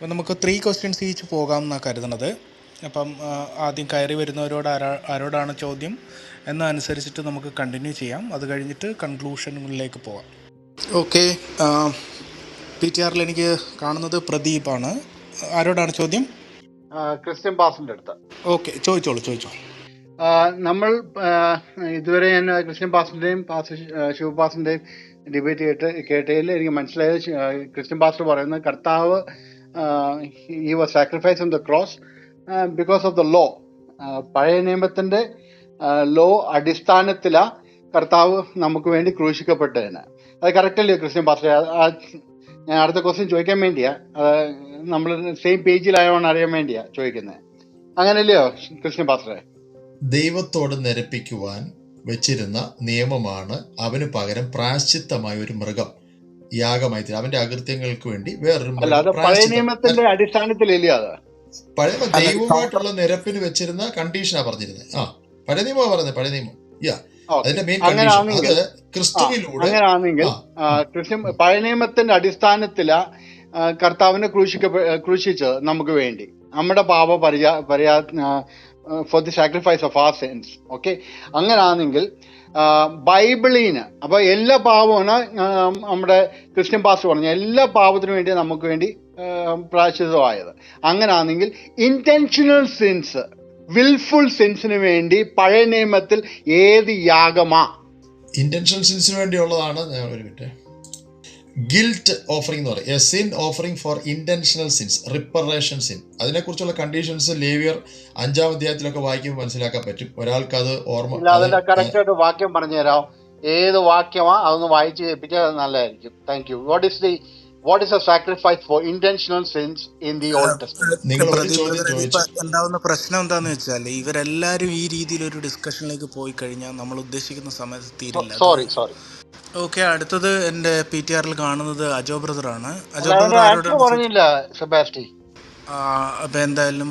അപ്പം നമുക്ക് three questions each പോകാം എന്നാണ് കരുതുന്നത് അപ്പം ആദ്യം കയറി വരുന്നവരോട് ആരാ ആരോടാണ് ചോദ്യം? എന്നനുസരിച്ചിട്ട് നമുക്ക് കണ്ടിന്യൂ ചെയ്യാം. അത് കഴിഞ്ഞിട്ട് കൺക്ലൂഷനുകളിലേക്ക് പോകാം ഓക്കെ പി ടി ആറിൽ എനിക്ക് കാണുന്നത് പ്രദീപാണ്. ആരോടാണ് ചോദ്യം? ക്രിസ്ത്യൻ പാസിന്റെ അടുത്ത്. ഓക്കെ ചോദിച്ചോളൂ ചോദിച്ചോളൂ. ആ, നമ്മൾ ഇതുവരെ ഞാൻ ക്രിസ്ത്യൻ പാസിന്റെയും പാസ് ശിവപാസിന്റെയും ഡിബേറ്റ് കേട്ട് കേട്ടതിൽ എനിക്ക് മനസ്സിലായത് ക്രിസ്ത്യൻ പാസ്റ്റർ പറയുന്നത് കർത്താവ് ഈ was sacrifice on the cross because of the law പഴയ നിയമത്തിന്റെ ലോ അടിസ്ഥാനത്തിലാ കർത്താവ് നമുക്ക് വേണ്ടി ക്രൂശിക്കപ്പെട്ടതിന്. അത് കറക്റ്റ് അല്ലേ ക്രിസ്ത്യൻ പാസ്റ്റർ ഞാൻ അടുത്ത ക്വസ്റ്റ്യൻ ചോദിക്കാൻ വേണ്ടിയാ. നമ്മൾ സെയിം പേജിലായോന്ന് അറിയാൻ വേണ്ടിയാ ചോദിക്കുന്നത് അങ്ങനല്ലയോ ക്രിസ്ത്യൻ പാസ്റ്ററെ ദൈവത്തോട് നിരപ്പിക്കുവാൻ വെച്ചിരുന്ന നിയമമാണ് അവന് പകരം പ്രാശ്ചിത്തമായ ഒരു മൃഗം. യാഗമായി തീരും. അവന്റെ അകൃത്യങ്ങൾക്ക് വേണ്ടി വേറൊരു അല്ല അത് പഴയ പ്രായശ്ചിത്തം നിയമത്തിന്റെ അടിസ്ഥാനത്തിലല്ലേ അത്? പഴയ അല്ല ദൈവമായിട്ടുള്ള നിരപ്പിന് വെച്ചിരുന്ന കണ്ടീഷനാ പറഞ്ഞിരുന്നത് ആ പഴയ നിയമ പറഞ്ഞത് പഴയ നിയമം. യാ അങ്ങനെയാണെങ്കിൽ അതിന്റെ മെയിൻ കണ്ടീഷൻ അത് ക്രിസ്തുവിലൂടെ ആ, പഴയ നിയമത്തിന്റെ അടിസ്ഥാനത്തില കർത്താവിനെ ക്രൂശിക്ക ക്രൂശിച്ചത് നമുക്ക് വേണ്ടി. നമ്മുടെ പാപ പരിചാ പരിയാ ഫോർ ദി സാക്രിഫൈസ് ഓഫ് ആ സെൻസ് ഓക്കെ അങ്ങനാണെങ്കിൽ ആ, ബൈബിളീന്. അപ്പൊ എല്ലാ പാപവും നമ്മുടെ ക്രിസ്ത്യൻ പാസ്റ്റർ പറഞ്ഞ എല്ലാ പാപത്തിനു വേണ്ടി നമുക്ക് വേണ്ടി ആ, പ്രായശ്ചിത്തമായത്. അങ്ങനാണെങ്കിൽ ഇന്റൻഷനൽ സിൻസ് വിൽഫുൾ സിൻസിന് വേണ്ടി പഴയ നിയമത്തിൽ ഏത് യാഗമാ? ഇന്റൻഷൻ സിൻസിന് വേണ്ടിയുള്ളതാണ് ഞാൻ ഒരു മിനിറ്റ്. ഗിൽറ്റ് ഓഫറിംഗ് എന്ന് പറയും. A sin offering for intentional sins reparation sin അതിനെക്കുറിച്ചുള്ള കണ്ടീഷൻസ് ലേവിയർ അഞ്ചാം അധ്യായത്തിലൊക്കെ വായിക്കുമ്പോൾ മനസ്സിലാക്കാൻ പറ്റും. ഒരാൾക്ക് അത് ഓർമ്മ കറക്റ്റായിട്ട് വാക്യം പറഞ്ഞു തരാം. ഏത് വാക്യമാ അതൊന്ന് വായിച്ച് കേൾപ്പിച്ചാൽ നല്ലതായിരിക്കും. Thank you what is the what is a sacrifice for intentional sins in the Old Testament ഉണ്ടാവുന്ന പ്രശ്നം എന്താന്ന് വെച്ചാൽ ഇവരെല്ലാരും ഈ രീതിയിൽ ഒരു ഡിസ്കഷനിലേക്ക് പോയി കഴിഞ്ഞാൽ നമ്മൾ ഉദ്ദേശിക്കുന്ന സമയത്ത് തീരില്ല. സോറി സോറി ഓക്കെ അടുത്തത് എന്റെ പി ടി ആറിൽ കാണുന്നത് അജോ ബ്രദർ ആണ് അജോ ബ്രദർ പറഞ്ഞില്ല സെബാസ്റ്റി അപ്പം എന്തായാലും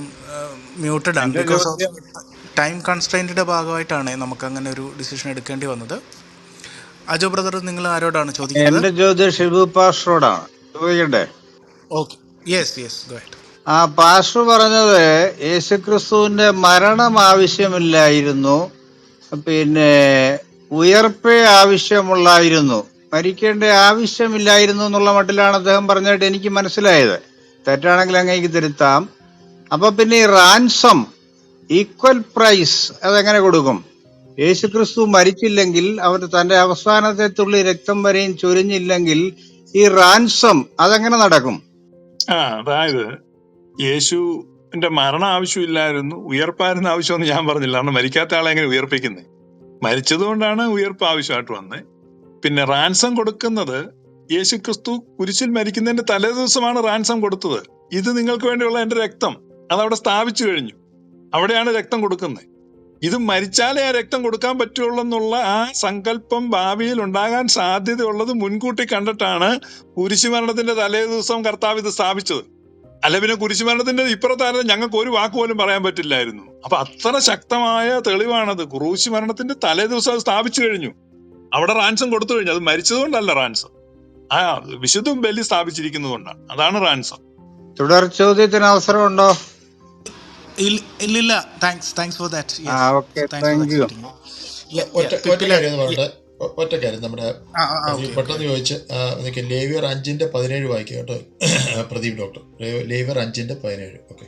മ്യൂട്ടഡ് ആണ്. ബിക്കോസ് ഓഫ് ടൈം കൺസ്ട്രൈന്റിന്റെ ഭാഗമായിട്ടാണ് നമുക്ക് അങ്ങനെ ഒരു ഡിസിഷൻ എടുക്കേണ്ടി വന്നത്. അജോ ബ്രദർ നിങ്ങൾ ആരോടാണ് ചോദിക്കുന്നത്? എന്റെ ചോദ്യം ഷിബു പാസ്റ്ററോടാണ് ചോദിക്കട്ടെ? ഓക്കെ. യെസ് യെസ് ആ പാഷു പറഞ്ഞത് യേശുക്രിസ്തുവിന്റെ മരണം ആവശ്യമില്ലായിരുന്നു. പിന്നെ ഉയർപ്പേ ആവശ്യമുള്ളായിരുന്നു. മരിക്കേണ്ട ആവശ്യമില്ലായിരുന്നു എന്നുള്ള മട്ടിലാണ് അദ്ദേഹം പറഞ്ഞതായിട്ട് എനിക്ക് മനസ്സിലായത്. തെറ്റാണെങ്കിൽ അങ്ങേക്ക് തിരുത്താം. അപ്പൊ പിന്നെ ഈ റാൻസം ഈക്വൽ പ്രൈസ് അതെങ്ങനെ കൊടുക്കും? യേശുക്രിസ്തു മരിച്ചില്ലെങ്കിൽ അവർ തന്റെ അവസാനത്തെ തുള്ളി രക്തം വരെയും ചൊരിഞ്ഞില്ലെങ്കിൽ ഈ റാൻസം അതെങ്ങനെ നടക്കും? ആ അതായത് യേശുവിന്റെ മരണം ആവശ്യമില്ലായിരുന്നു ഉയർപ്പായിരുന്നു ആവശ്യമെന്ന് ഞാൻ പറഞ്ഞില്ല. കാരണം മരിക്കാത്ത ആളെ എങ്ങനെ ഉയർപ്പിക്കുന്നത് മരിച്ചതുകൊണ്ടാണ് ഉയർപ്പ് ആവശ്യമായിട്ട് വന്നത് പിന്നെ റാൻസം കൊടുക്കുന്നത് യേശു ക്രിസ്തു കുരിശിൽ മരിക്കുന്നതിന്റെ തലേ ദിവസമാണ് റാൻസം കൊടുത്തത്. ഇത് നിങ്ങൾക്ക് വേണ്ടിയുള്ള എന്റെ രക്തം. അതവിടെ സ്ഥാപിച്ചു കഴിഞ്ഞു. അവിടെയാണ് രക്തം കൊടുക്കുന്നത്. ഇത് മരിച്ചാലേ ആ രക്തം കൊടുക്കാൻ പറ്റുള്ളൂ എന്നുള്ള ആ സങ്കല്പം ഭാവിയിൽ ഉണ്ടാകാൻ സാധ്യതയുള്ളത് മുൻകൂട്ടി കണ്ടിട്ടാണ് കുരിശുമരണത്തിന്റെ തലേ ദിവസം കർത്താവ് ഇത് സ്ഥാപിച്ചത്. അല്ല പിന്നെ കുരിശുമരണത്തിന്റെ ഇപ്പുറത്തായിരുന്നു ഞങ്ങൾക്ക് ഒരു വാക്ക് പോലും പറയാൻ പറ്റില്ലായിരുന്നു. അപ്പൊ അത്ര ശക്തമായ തെളിവാണത്. ക്രൂശ് മരണത്തിന്റെ തലേ ദിവസം അത് സ്ഥാപിച്ചു കഴിഞ്ഞു. അവിടെ റാൻസം കൊടുത്തു കഴിഞ്ഞു. അത് മരിച്ചതുകൊണ്ടല്ല റാൻസം ആ വിശുദ്ധം ബലി സ്ഥാപിച്ചിരിക്കുന്നതുകൊണ്ടാണ്. അതാണ് റാൻസം തുടർ ചോദ്യത്തിന് അവസരമുണ്ടോ? ഇല്ല ഇല്ലില്ല. Thanks thanks for that okay thank you ഒറ്റ കാര്യം പറഞ്ഞിട്ട് ഒ- ഒറ്റ കാര്യം നമ്മുടെ പെട്ടെന്ന് ചോദിച്ച് ലേവിയർ അഞ്ചിന്റെ പതിനേഴ് വായിക്കുക കേട്ടോ. പ്രദീപ് ഡോക്ടർ. ലേവിയർ അഞ്ചിന്റെ പതിനേഴ്. ഓക്കെ.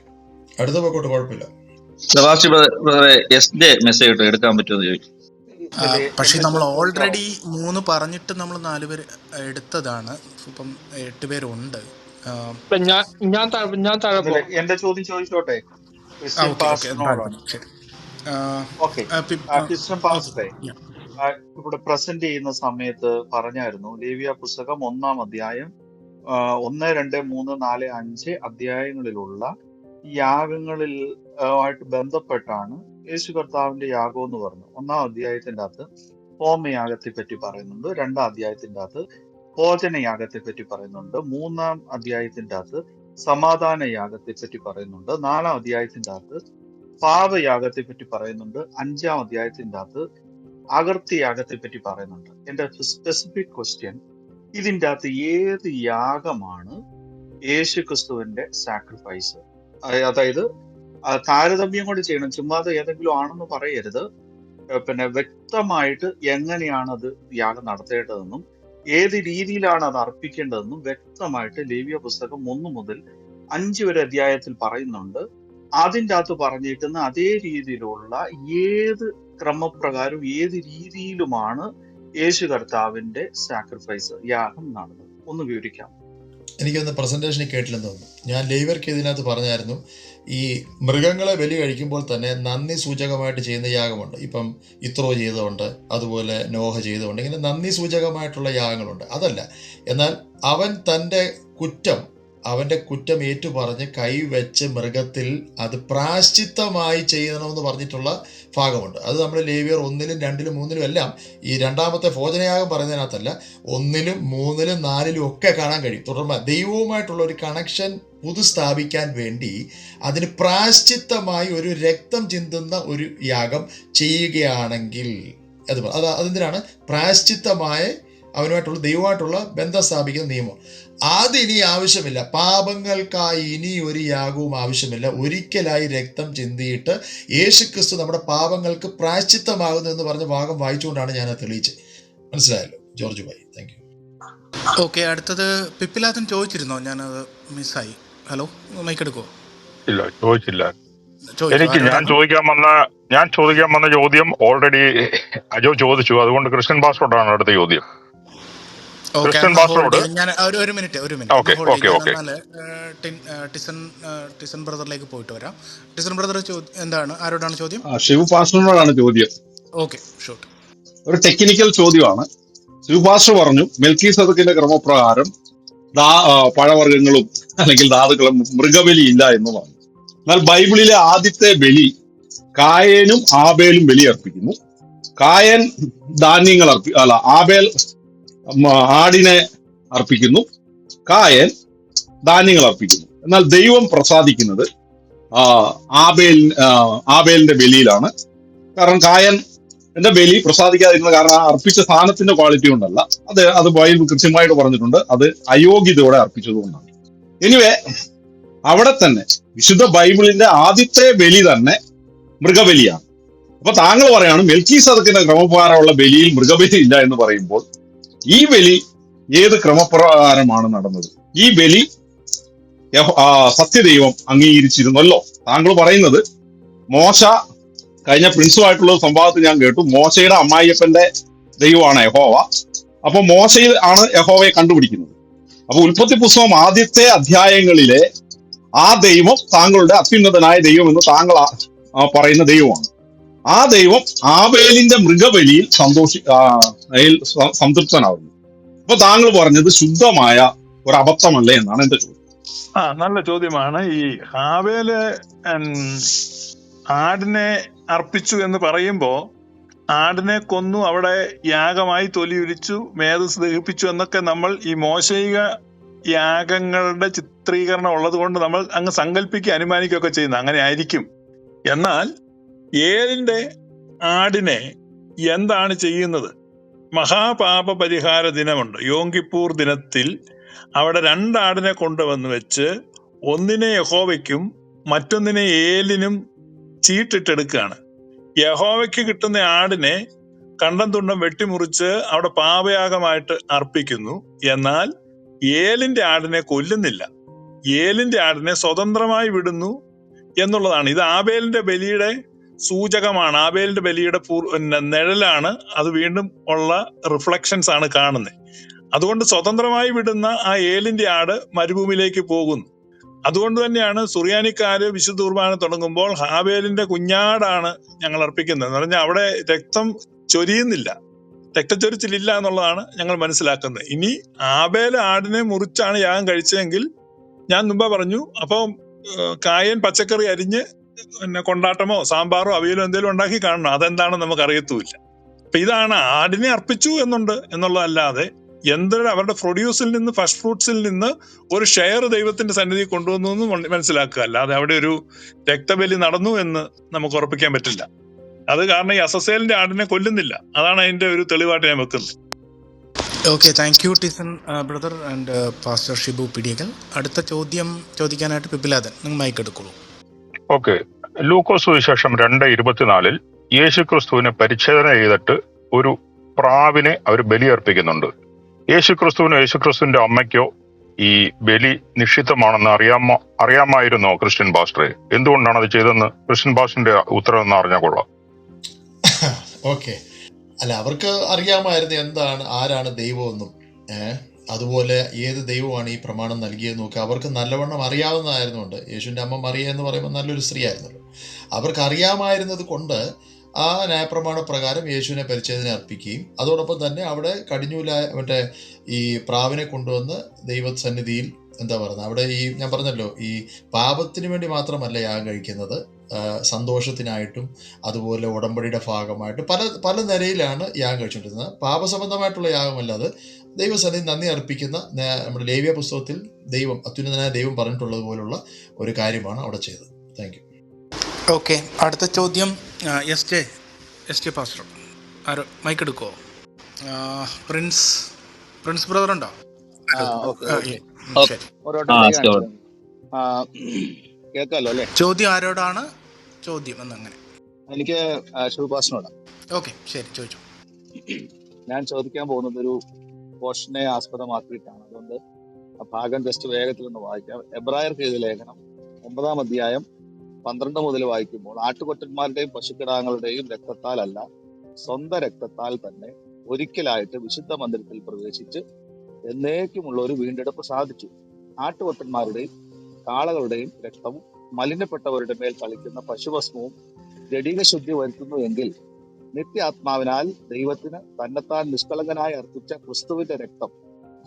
അടുത്ത പോക്കോട്ട് കുഴപ്പമില്ല. ബ്രദറെ എസ്ന്റെ മെസ്സേജ് എടുക്കാൻ പറ്റുമെന്ന് ചോദിച്ചു. പക്ഷേ നമ്മൾ ഓൾറെഡി മൂന്ന് പറഞ്ഞിട്ട് നമ്മൾ നാല് പേര് എടുത്തതാണ്. ഇപ്പം എട്ട് പേരുണ്ട്. ഞാൻ എന്റെ ചോദ്യം ചോദിച്ചോട്ടെ? ക്രിസ്ത്യൻ ഓക്കെ പാസ്റ്ററിനോടാണ് ക്രിസ്ത്യൻ പാസ്റ്ററെ ഇവിടെ പ്രസന്റ് ചെയ്യുന്ന സമയത്ത് പറഞ്ഞായിരുന്നു. ലേവിയ പുസ്തകം ഒന്നാം അധ്യായം ഒന്ന് രണ്ട് മൂന്ന് നാല് അഞ്ച് അധ്യായങ്ങളിലുള്ള യാഗങ്ങളിൽ ആയിട്ട് ബന്ധപ്പെട്ടാണ് യേശു കർത്താവിന്റെ യാഗം എന്ന് പറഞ്ഞു ഒന്നാം അധ്യായത്തിന്റെ അകത്ത് ഹോമയാഗത്തെ പറ്റി പറയുന്നുണ്ട്. രണ്ടാം അധ്യായത്തിന്റെ അകത്ത് ഭോജനയാഗത്തെ പറ്റി പറയുന്നുണ്ട്. മൂന്നാം അധ്യായത്തിന്റെ അകത്ത് സമാധാന യാഗത്തെ പറ്റി പറയുന്നുണ്ട്. നാലാം അധ്യായത്തിന്റെ അകത്ത് പാപയാഗത്തെ പറ്റി പറയുന്നുണ്ട്. അഞ്ചാം അധ്യായത്തിന്റെ അകത്ത് അകർത്തിയാഗത്തെ പറ്റി പറയുന്നുണ്ട് എന്റെ സ്പെസിഫിക് ക്വസ്റ്റ്യൻ ഇതിന്റെ അകത്ത് ഏത് യാഗമാണ് യേശു ക്രിസ്തുവിന്റെ സാക്രിഫൈസ് അതായത് താരതമ്യം കൊണ്ട് ചെയ്യണം. ചുമ്മാതെ ഏതെങ്കിലും ആണെന്ന് പറയരുത്. പിന്നെ വ്യക്തമായിട്ട് എങ്ങനെയാണ് അത് യാഗം നടത്തേണ്ടതെന്നും ഏത് രീതിയിലാണ് അത് അർപ്പിക്കേണ്ടതെന്നും വ്യക്തമായിട്ട് ലേവ്യ പുസ്തകം ഒന്ന് മുതൽ അഞ്ച് വരെ അധ്യായത്തിൽ പറയുന്നുണ്ട്. അതിന്റെ അകത്ത് പറഞ്ഞിരിക്കുന്ന അതേ രീതിയിലുള്ള ഏത് ക്രമപ്രകാരം ഏത് രീതിയിലുമാണ് യേശു കർത്താവിന്റെ സാക്രിഫൈസ് യാഗം നടന്നത്? ഒന്ന് വിവരിക്കാം. എനിക്കൊന്ന് പ്രസന്റേഷനിൽ കേട്ടില്ലെന്ന് തോന്നുന്നു. ഞാൻ ലേവർക്ക് ഇതിനകത്ത് പറഞ്ഞായിരുന്നു ഈ മൃഗങ്ങളെ ബലി കഴിക്കുമ്പോൾ തന്നെ നന്ദി സൂചകമായിട്ട് ചെയ്യുന്ന യാഗമുണ്ട്. ഇപ്പം ഇത്രോ ചെയ്തുകൊണ്ട് അതുപോലെ നോഹ ചെയ്തുകൊണ്ട് ഇങ്ങനെ നന്ദി സൂചകമായിട്ടുള്ള യാഗങ്ങളുണ്ട്. അതല്ല എന്നാൽ അവൻ തന്റെ കുറ്റം അവന്റെ കുറ്റം ഏറ്റുപറഞ്ഞ് കൈവച്ച് മൃഗത്തിൽ അത് പ്രാശ്ചിത്തമായി ചെയ്യണമെന്ന് പറഞ്ഞിട്ടുള്ള ഭാഗമുണ്ട്. അത് നമ്മൾ ലേവിയർ ഒന്നിലും രണ്ടിലും മൂന്നിലും എല്ലാം ഈ രണ്ടാമത്തെ ഭോജനയാഗം പറയുന്നതിനകത്തല്ല ഒന്നിലും മൂന്നിലും നാലിലും ഒക്കെ കാണാൻ കഴിയും. തുടർന്ന് ദൈവവുമായിട്ടുള്ള ഒരു കണക്ഷൻ പുതുസ്ഥാപിക്കാൻ വേണ്ടി അതിന് പ്രാശ്ചിത്തമായി ഒരു രക്തം ചിന്തുന്ന ഒരു യാഗം ചെയ്യുകയാണെങ്കിൽ അത് അത് അതെന്തിനാണ്? പ്രാശ്ചിത്തമായ അവനുമായിട്ടുള്ള ദൈവമായിട്ടുള്ള ബന്ധം സ്ഥാപിക്കുന്ന നിയമം. അതിനി ആവശ്യമില്ല. പാപങ്ങൾക്കായി ഇനി ഒരു യാഗവും ആവശ്യമില്ല. ഒരിക്കലായി രക്തം ചിന്തിയിട്ട് യേശുക്രിസ്തു നമ്മുടെ പാപങ്ങൾക്ക് പ്രായശ്ചിത്തമാകുന്നു എന്ന് പറഞ്ഞ ഭാഗം വായിച്ചുകൊണ്ടാണ് ഞാൻ തെളിയിച്ചത്. മനസ്സിലായല്ലോ? ജോർജ് ഭായി താങ്ക് യു ഓക്കെ അടുത്തത് പിപ്പിലാത്തൻ ചോദിച്ചിരുന്നോ? ഞാനത് മിസ്സായി. ഹലോ മൈക്ക് എടുക്കോ ഇല്ല ചോദിച്ചില്ല. ചോദിച്ചു? എനിക്ക് ഞാൻ ചോദിക്കാൻ വന്ന ഞാൻ ചോദിക്കാൻ വന്ന ചോദ്യം ഓൾറെഡി അജോ ചോദിച്ചു. അതുകൊണ്ട് ക്രിസ്ത്യൻ പാസ്പോർട്ടാണ് അടുത്ത ചോദ്യം. ക്രിസ്ത്യൻ പാസ്റ്ററോട് ഞാൻ ഒരു മിനിറ്റ് ഒരു മിനിറ്റ്. ടിസൺ ടിസൺ ബ്രദറിലേക്ക് പോയിട്ട് വരാം. ടിസൺ ബ്രദർ എന്താണ്? ആരോടാണ് ചോദ്യം? ആ, ശിവ പാസ്റ്ററിനോടാണ് ചോദ്യം. ഓക്കെ ഷൂട്ട് ഒരു ടെക്നിക്കൽ ചോദ്യമാണ്. ശിവ പാസ്റ്റർ പറഞ്ഞു മെൽക്കി സദക്കിന്റെ ക്രമപ്രകാരം ദാ പഴവർഗങ്ങളും അല്ലെങ്കിൽ ധാതുക്കളും മൃഗബലി ഇല്ല എന്ന് പറഞ്ഞു. എന്നാൽ ബൈബിളിലെ ആദ്യത്തെ ബലി കായനും ആബേലും ബലി അർപ്പിക്കുന്നു. കായൻ ധാന്യങ്ങൾ അർപ്പി അല്ല ആബേൽ ആടിനെ അർപ്പിക്കുന്നു. കായൻ ധാന്യങ്ങൾ അർപ്പിക്കുന്നു. എന്നാൽ ദൈവം പ്രസാദിക്കുന്നത് ആബേൽ ആബേലിന്റെ ബലിയിലാണ് കാരണം കായൻ എന്റെ ബലി പ്രസാദിക്കാതിരുന്നത് കാരണം ആ അർപ്പിച്ച സാധനത്തിന്റെ ക്വാളിറ്റി കൊണ്ടല്ല. അത് അത് ബൈബിൾ കൃത്യമായിട്ട് പറഞ്ഞിട്ടുണ്ട്. അത് അയോഗ്യതയോടെ അർപ്പിച്ചതുകൊണ്ടാണ് എനിവേ അവിടെ തന്നെ വിശുദ്ധ ബൈബിളിന്റെ ആദ്യത്തെ ബലി തന്നെ മൃഗബലിയാണ്. അപ്പൊ താങ്കൾ പറയാണ് മെൽക്കി സദക്കിന്റെ ക്രമപ്രകാരമുള്ള ബലിയിൽ മൃഗബലി ഇല്ല എന്ന് പറയുമ്പോൾ ഈ ബലി ഏത് ക്രമപ്രകാരമാണ് നടന്നത്? ഈ ബലി സത്യദൈവം അംഗീകരിച്ചിരുന്നല്ലോ. താങ്കൾ പറയുന്നത് മോശ കഴിഞ്ഞ പ്രിൻസുമായിട്ടുള്ള സംവാദത്തിൽ ഞാൻ കേട്ടു മോശയുടെ അമ്മായിയപ്പന്റെ ദൈവമാണ് യഹോവ. അപ്പൊ മോശയിൽ ആണ് യഹോവയെ കണ്ടുപിടിക്കുന്നത്. അപ്പൊ ഉൽപ്പത്തി പുസ്തകം ആദ്യത്തെ അധ്യായങ്ങളിലെ ആ ദൈവം താങ്കളുടെ അത്യുന്നതനായ ദൈവം എന്ന് താങ്കൾ പറയുന്ന ദൈവമാണ്. ആ ദൈവം ആബേലിന്റെ മൃഗബലിയിൽ സന്തോഷി ആ, അതിൽ സ- സംതൃപ്തനാകുന്നു അപ്പൊ താങ്കൾ പറഞ്ഞത് ശുദ്ധമായ ഒരു അബദ്ധമല്ലേ എന്നാണ് എന്റെ ചോദ്യം. ആ നല്ല ചോദ്യമാണ്. ഈ ഹാവേൽ ആടിനെ അർപ്പിച്ചു എന്ന് പറയുമ്പോ ആടിനെ കൊന്നു അവിടെ യാഗമായി തൊലിയുരിച്ചു മേധസ് ദഹിപ്പിച്ചു എന്നൊക്കെ നമ്മൾ ഈ മോശയിക യാഗങ്ങളുടെ ചിത്രീകരണം ഉള്ളത് കൊണ്ട് നമ്മൾ അങ്ങ് സങ്കല്പിക്കുക അനുമാനിക്കുകയൊക്കെ ചെയ്യുന്നു. അങ്ങനെ ആയിരിക്കും. എന്നാൽ ഏലിന്റെ ആടിനെ എന്താണ് ചെയ്യുന്നത്? മഹാപാപ പരിഹാര ദിനമുണ്ട് യോങ്കിപ്പൂർ ദിനത്തിൽ അവിടെ രണ്ടാടിനെ കൊണ്ടുവന്ന് വെച്ച് ഒന്നിനെ യഹോവയ്ക്കും മറ്റൊന്നിനെ ഏലിനും ചീട്ടിട്ടെടുക്കുകയാണ്. യഹോവയ്ക്ക് കിട്ടുന്ന ആടിനെ കണ്ടം തുണ്ടം വെട്ടിമുറിച്ച് അവിടെ പാപയാഗമായിട്ട് അർപ്പിക്കുന്നു. എന്നാൽ ഏലിന്റെ ആടിനെ കൊല്ലുന്നില്ല. ഏലിന്റെ ആടിനെ സ്വതന്ത്രമായി വിടുന്നു എന്നുള്ളതാണ്. ഇത് ആബേലിന്റെ ബലിയുടെ സൂചകമാണ്. ആബേലിന്റെ ബലിയുടെ നിഴലാണ് അത് വീണ്ടും ഉള്ള റിഫ്ലക്ഷൻസ് ആണ് കാണുന്നത് അതുകൊണ്ട് സ്വതന്ത്രമായി വിടുന്ന ആ ഏലിന്റെ ആട് മരുഭൂമിയിലേക്ക് പോകുന്നു. അതുകൊണ്ട് തന്നെയാണ് സുറിയാനിക്കാര് വിശുദ്ധ കുർബാന തുടങ്ങുമ്പോൾ ഹാബേലിന്റെ കുഞ്ഞാടാണ് ഞങ്ങൾ അർപ്പിക്കുന്നത്. എന്ന് പറഞ്ഞാൽ അവിടെ രക്തം ചൊരിയുന്നില്ല. രക്തച്ചൊരിച്ചിലില്ല എന്നുള്ളതാണ് ഞങ്ങൾ മനസ്സിലാക്കുന്നത്. ഇനി ആബേൽ ആടിനെ മുറിച്ചാണ് യാഗം കഴിച്ചതെങ്കിൽ ഞാൻ മുമ്പ് പറഞ്ഞു അപ്പം കായൻ പച്ചക്കറി അരിഞ്ഞ് പിന്നെ കൊണ്ടാട്ടമോ സാമ്പാറോ അവിയലോ എന്തെങ്കിലും ഉണ്ടാക്കി കാണണം. അതെന്താണെന്ന് നമുക്ക് അറിയത്തുമില്ല അപ്പൊ ഇതാണ് ആടിനെ അർപ്പിച്ചു എന്നുണ്ട് എന്നുള്ളതല്ലാതെ എന്തൊരു അവരുടെ പ്രൊഡ്യൂസിൽ നിന്ന് ഫസ്റ്റ് ഫ്രൂട്ട്സിൽ നിന്ന് ഒരു ഷെയർ ദൈവത്തിന്റെ സന്നിധി കൊണ്ടുവന്നു എന്ന് മനസ്സിലാക്കുക. അല്ലാതെ അവിടെ ഒരു രക്തബലി നടന്നു എന്ന് നമുക്ക് ഉറപ്പിക്കാൻ പറ്റില്ല. അത് കാരണം ഈ അസസേലിന്റെ ആടിനെ കൊല്ലുന്നില്ല. അതാണ് അതിന്റെ ഒരു തെളിവായിട്ട് ഞാൻ വെക്കുന്നത്. Okay thank you Tyson brother and pastor Shibu Pidiyakal അടുത്ത ചോദ്യം ചോദിക്കാനായിട്ട് പിപ്പിലാതൻ നിങ്ങൾ മൈക്ക് എടുക്കുള്ളൂ. ഓക്കെ. ലൂക്കോസ് സുവിശേഷം രണ്ട് ഇരുപത്തിനാലിൽ യേശു ക്രിസ്തുവിനെ പരിച്ഛേദന ചെയ്തിട്ട് ഒരു പ്രാവിനെ അവർ ബലിയർപ്പിക്കുന്നുണ്ട്. യേശു ക്രിസ്തുവിനോ യേശു ക്രിസ്തുവിന്റെ അമ്മയ്ക്കോ ഈ ബലി നിഷിദ്ധമാണെന്ന് അറിയാമോ അറിയാമായിരുന്നോ ക്രിസ്ത്യൻ പാസ്റ്ററെ? എന്തുകൊണ്ടാണ് അത് ചെയ്തതെന്ന് ക്രിസ്ത്യൻ പാസ്റ്ററിന്റെ ഉത്തരം എന്ന് അറിഞ്ഞാൽ കൊള്ളാം. ഓക്കെ. അല്ല അവർക്ക് അറിയാമായിരുന്നു എന്താണ് ആരാണ് ദൈവമെന്നും ഏഹ്? അതുപോലെ ഏത് ദൈവമാണ് ഈ പ്രമാണം നൽകിയത് നോക്കുക അവർക്ക് നല്ലവണ്ണം അറിയാവുന്നതായിരുന്നുകൊണ്ട് യേശുവിന്റെ അമ്മ മറിയ എന്ന് പറയുമ്പോൾ നല്ലൊരു സ്ത്രീ ആയിരുന്നല്ലോ അവർക്ക് അറിയാമായിരുന്നത് കൊണ്ട് ആ ന്യായപ്രമാണ പ്രകാരം യേശുവിനെ പരിച്ഛേദന അർപ്പിക്കുകയും അതോടൊപ്പം തന്നെ അവിടെ കടിഞ്ഞൂല മറ്റേ ഈ പ്രാവിനെ കൊണ്ടുവന്ന് ദൈവസന്നിധിയിൽ എന്താ പറയുന്നത്? അവിടെ ഈ ഞാൻ പറഞ്ഞല്ലോ ഈ പാപത്തിന് വേണ്ടി മാത്രമല്ല യാഗം കഴിക്കുന്നത്. സന്തോഷത്തിനായിട്ടും അതുപോലെ ഉടമ്പടിയുടെ ഭാഗമായിട്ട് പല പല നിലയിലാണ് യാഗം കഴിച്ചുകൊണ്ടിരുന്നത്. പാപസംബന്ധമായിട്ടുള്ള യാഗമല്ലാതെ ദൈവസന്നിധി നന്ദി അർപ്പിക്കുന്ന നമ്മുടെ ലേവ്യ പുസ്തകത്തിൽ ദൈവം അത്യുന്നതനായ ദൈവം പറഞ്ഞിട്ടുള്ളത് പോലുള്ള ഒരു കാര്യമാണ് അവിടെ ചെയ്തത്. താങ്ക് യു ഓക്കെ അടുത്ത ചോദ്യം S J S J pastor ആരോ മൈക്ക് എടുക്കുമോ പ്രിൻസ് പ്രിൻസ് ബ്രദർ ഉണ്ടോ? കേൾക്കാലോ അല്ലേ? ചോദ്യം ആരോടാണ്? ചോദ്യം എന്നങ്ങനെ. എനിക്ക് ശിവപാസനോടാ ഓക്കെ ശരി ചോദിച്ചു. ഞാൻ ചോദിക്കാൻ പോകുന്നത് ഒരു പോഷനെ ആസ്പദമാക്കിയിട്ടാണ്. അതുകൊണ്ട് ആ ഭാഗം ജസ്റ്റ് വേഗത്തിൽ ഒന്ന് വായിക്കാം. എബ്രായർക്ക് എഴുതിയ ലേഖനം ഒമ്പതാം അധ്യായം പന്ത്രണ്ട് മുതൽ വായിക്കുമ്പോൾ ആട്ടുകൊറ്റന്മാരുടെയും പശുക്കിടാങ്ങളുടെയും രക്തത്താലല്ല സ്വന്തം രക്തത്താൽ തന്നെ ഒരിക്കലായിട്ട് വിശുദ്ധ മന്ദിരത്തിൽ പ്രവേശിച്ച് എന്നേക്കുമുള്ള ഒരു വീണ്ടെടുപ്പ് സാധിച്ചു. ആട്ടുകൊറ്റന്മാരുടെയും കാളകളുടെയും രക്തവും മലിനപ്പെട്ടവരുടെ മേൽ തളിക്കുന്ന പശുഭസ്മവും ജടീക ശുദ്ധി വരുത്തുന്നു എങ്കിൽ നിത്യാത്മാവിനാൽ ദൈവത്തിന് തന്നെത്താൻ നിഷ്കളങ്കനായി അർപ്പിച്ച ക്രിസ്തുവിന്റെ രക്തം.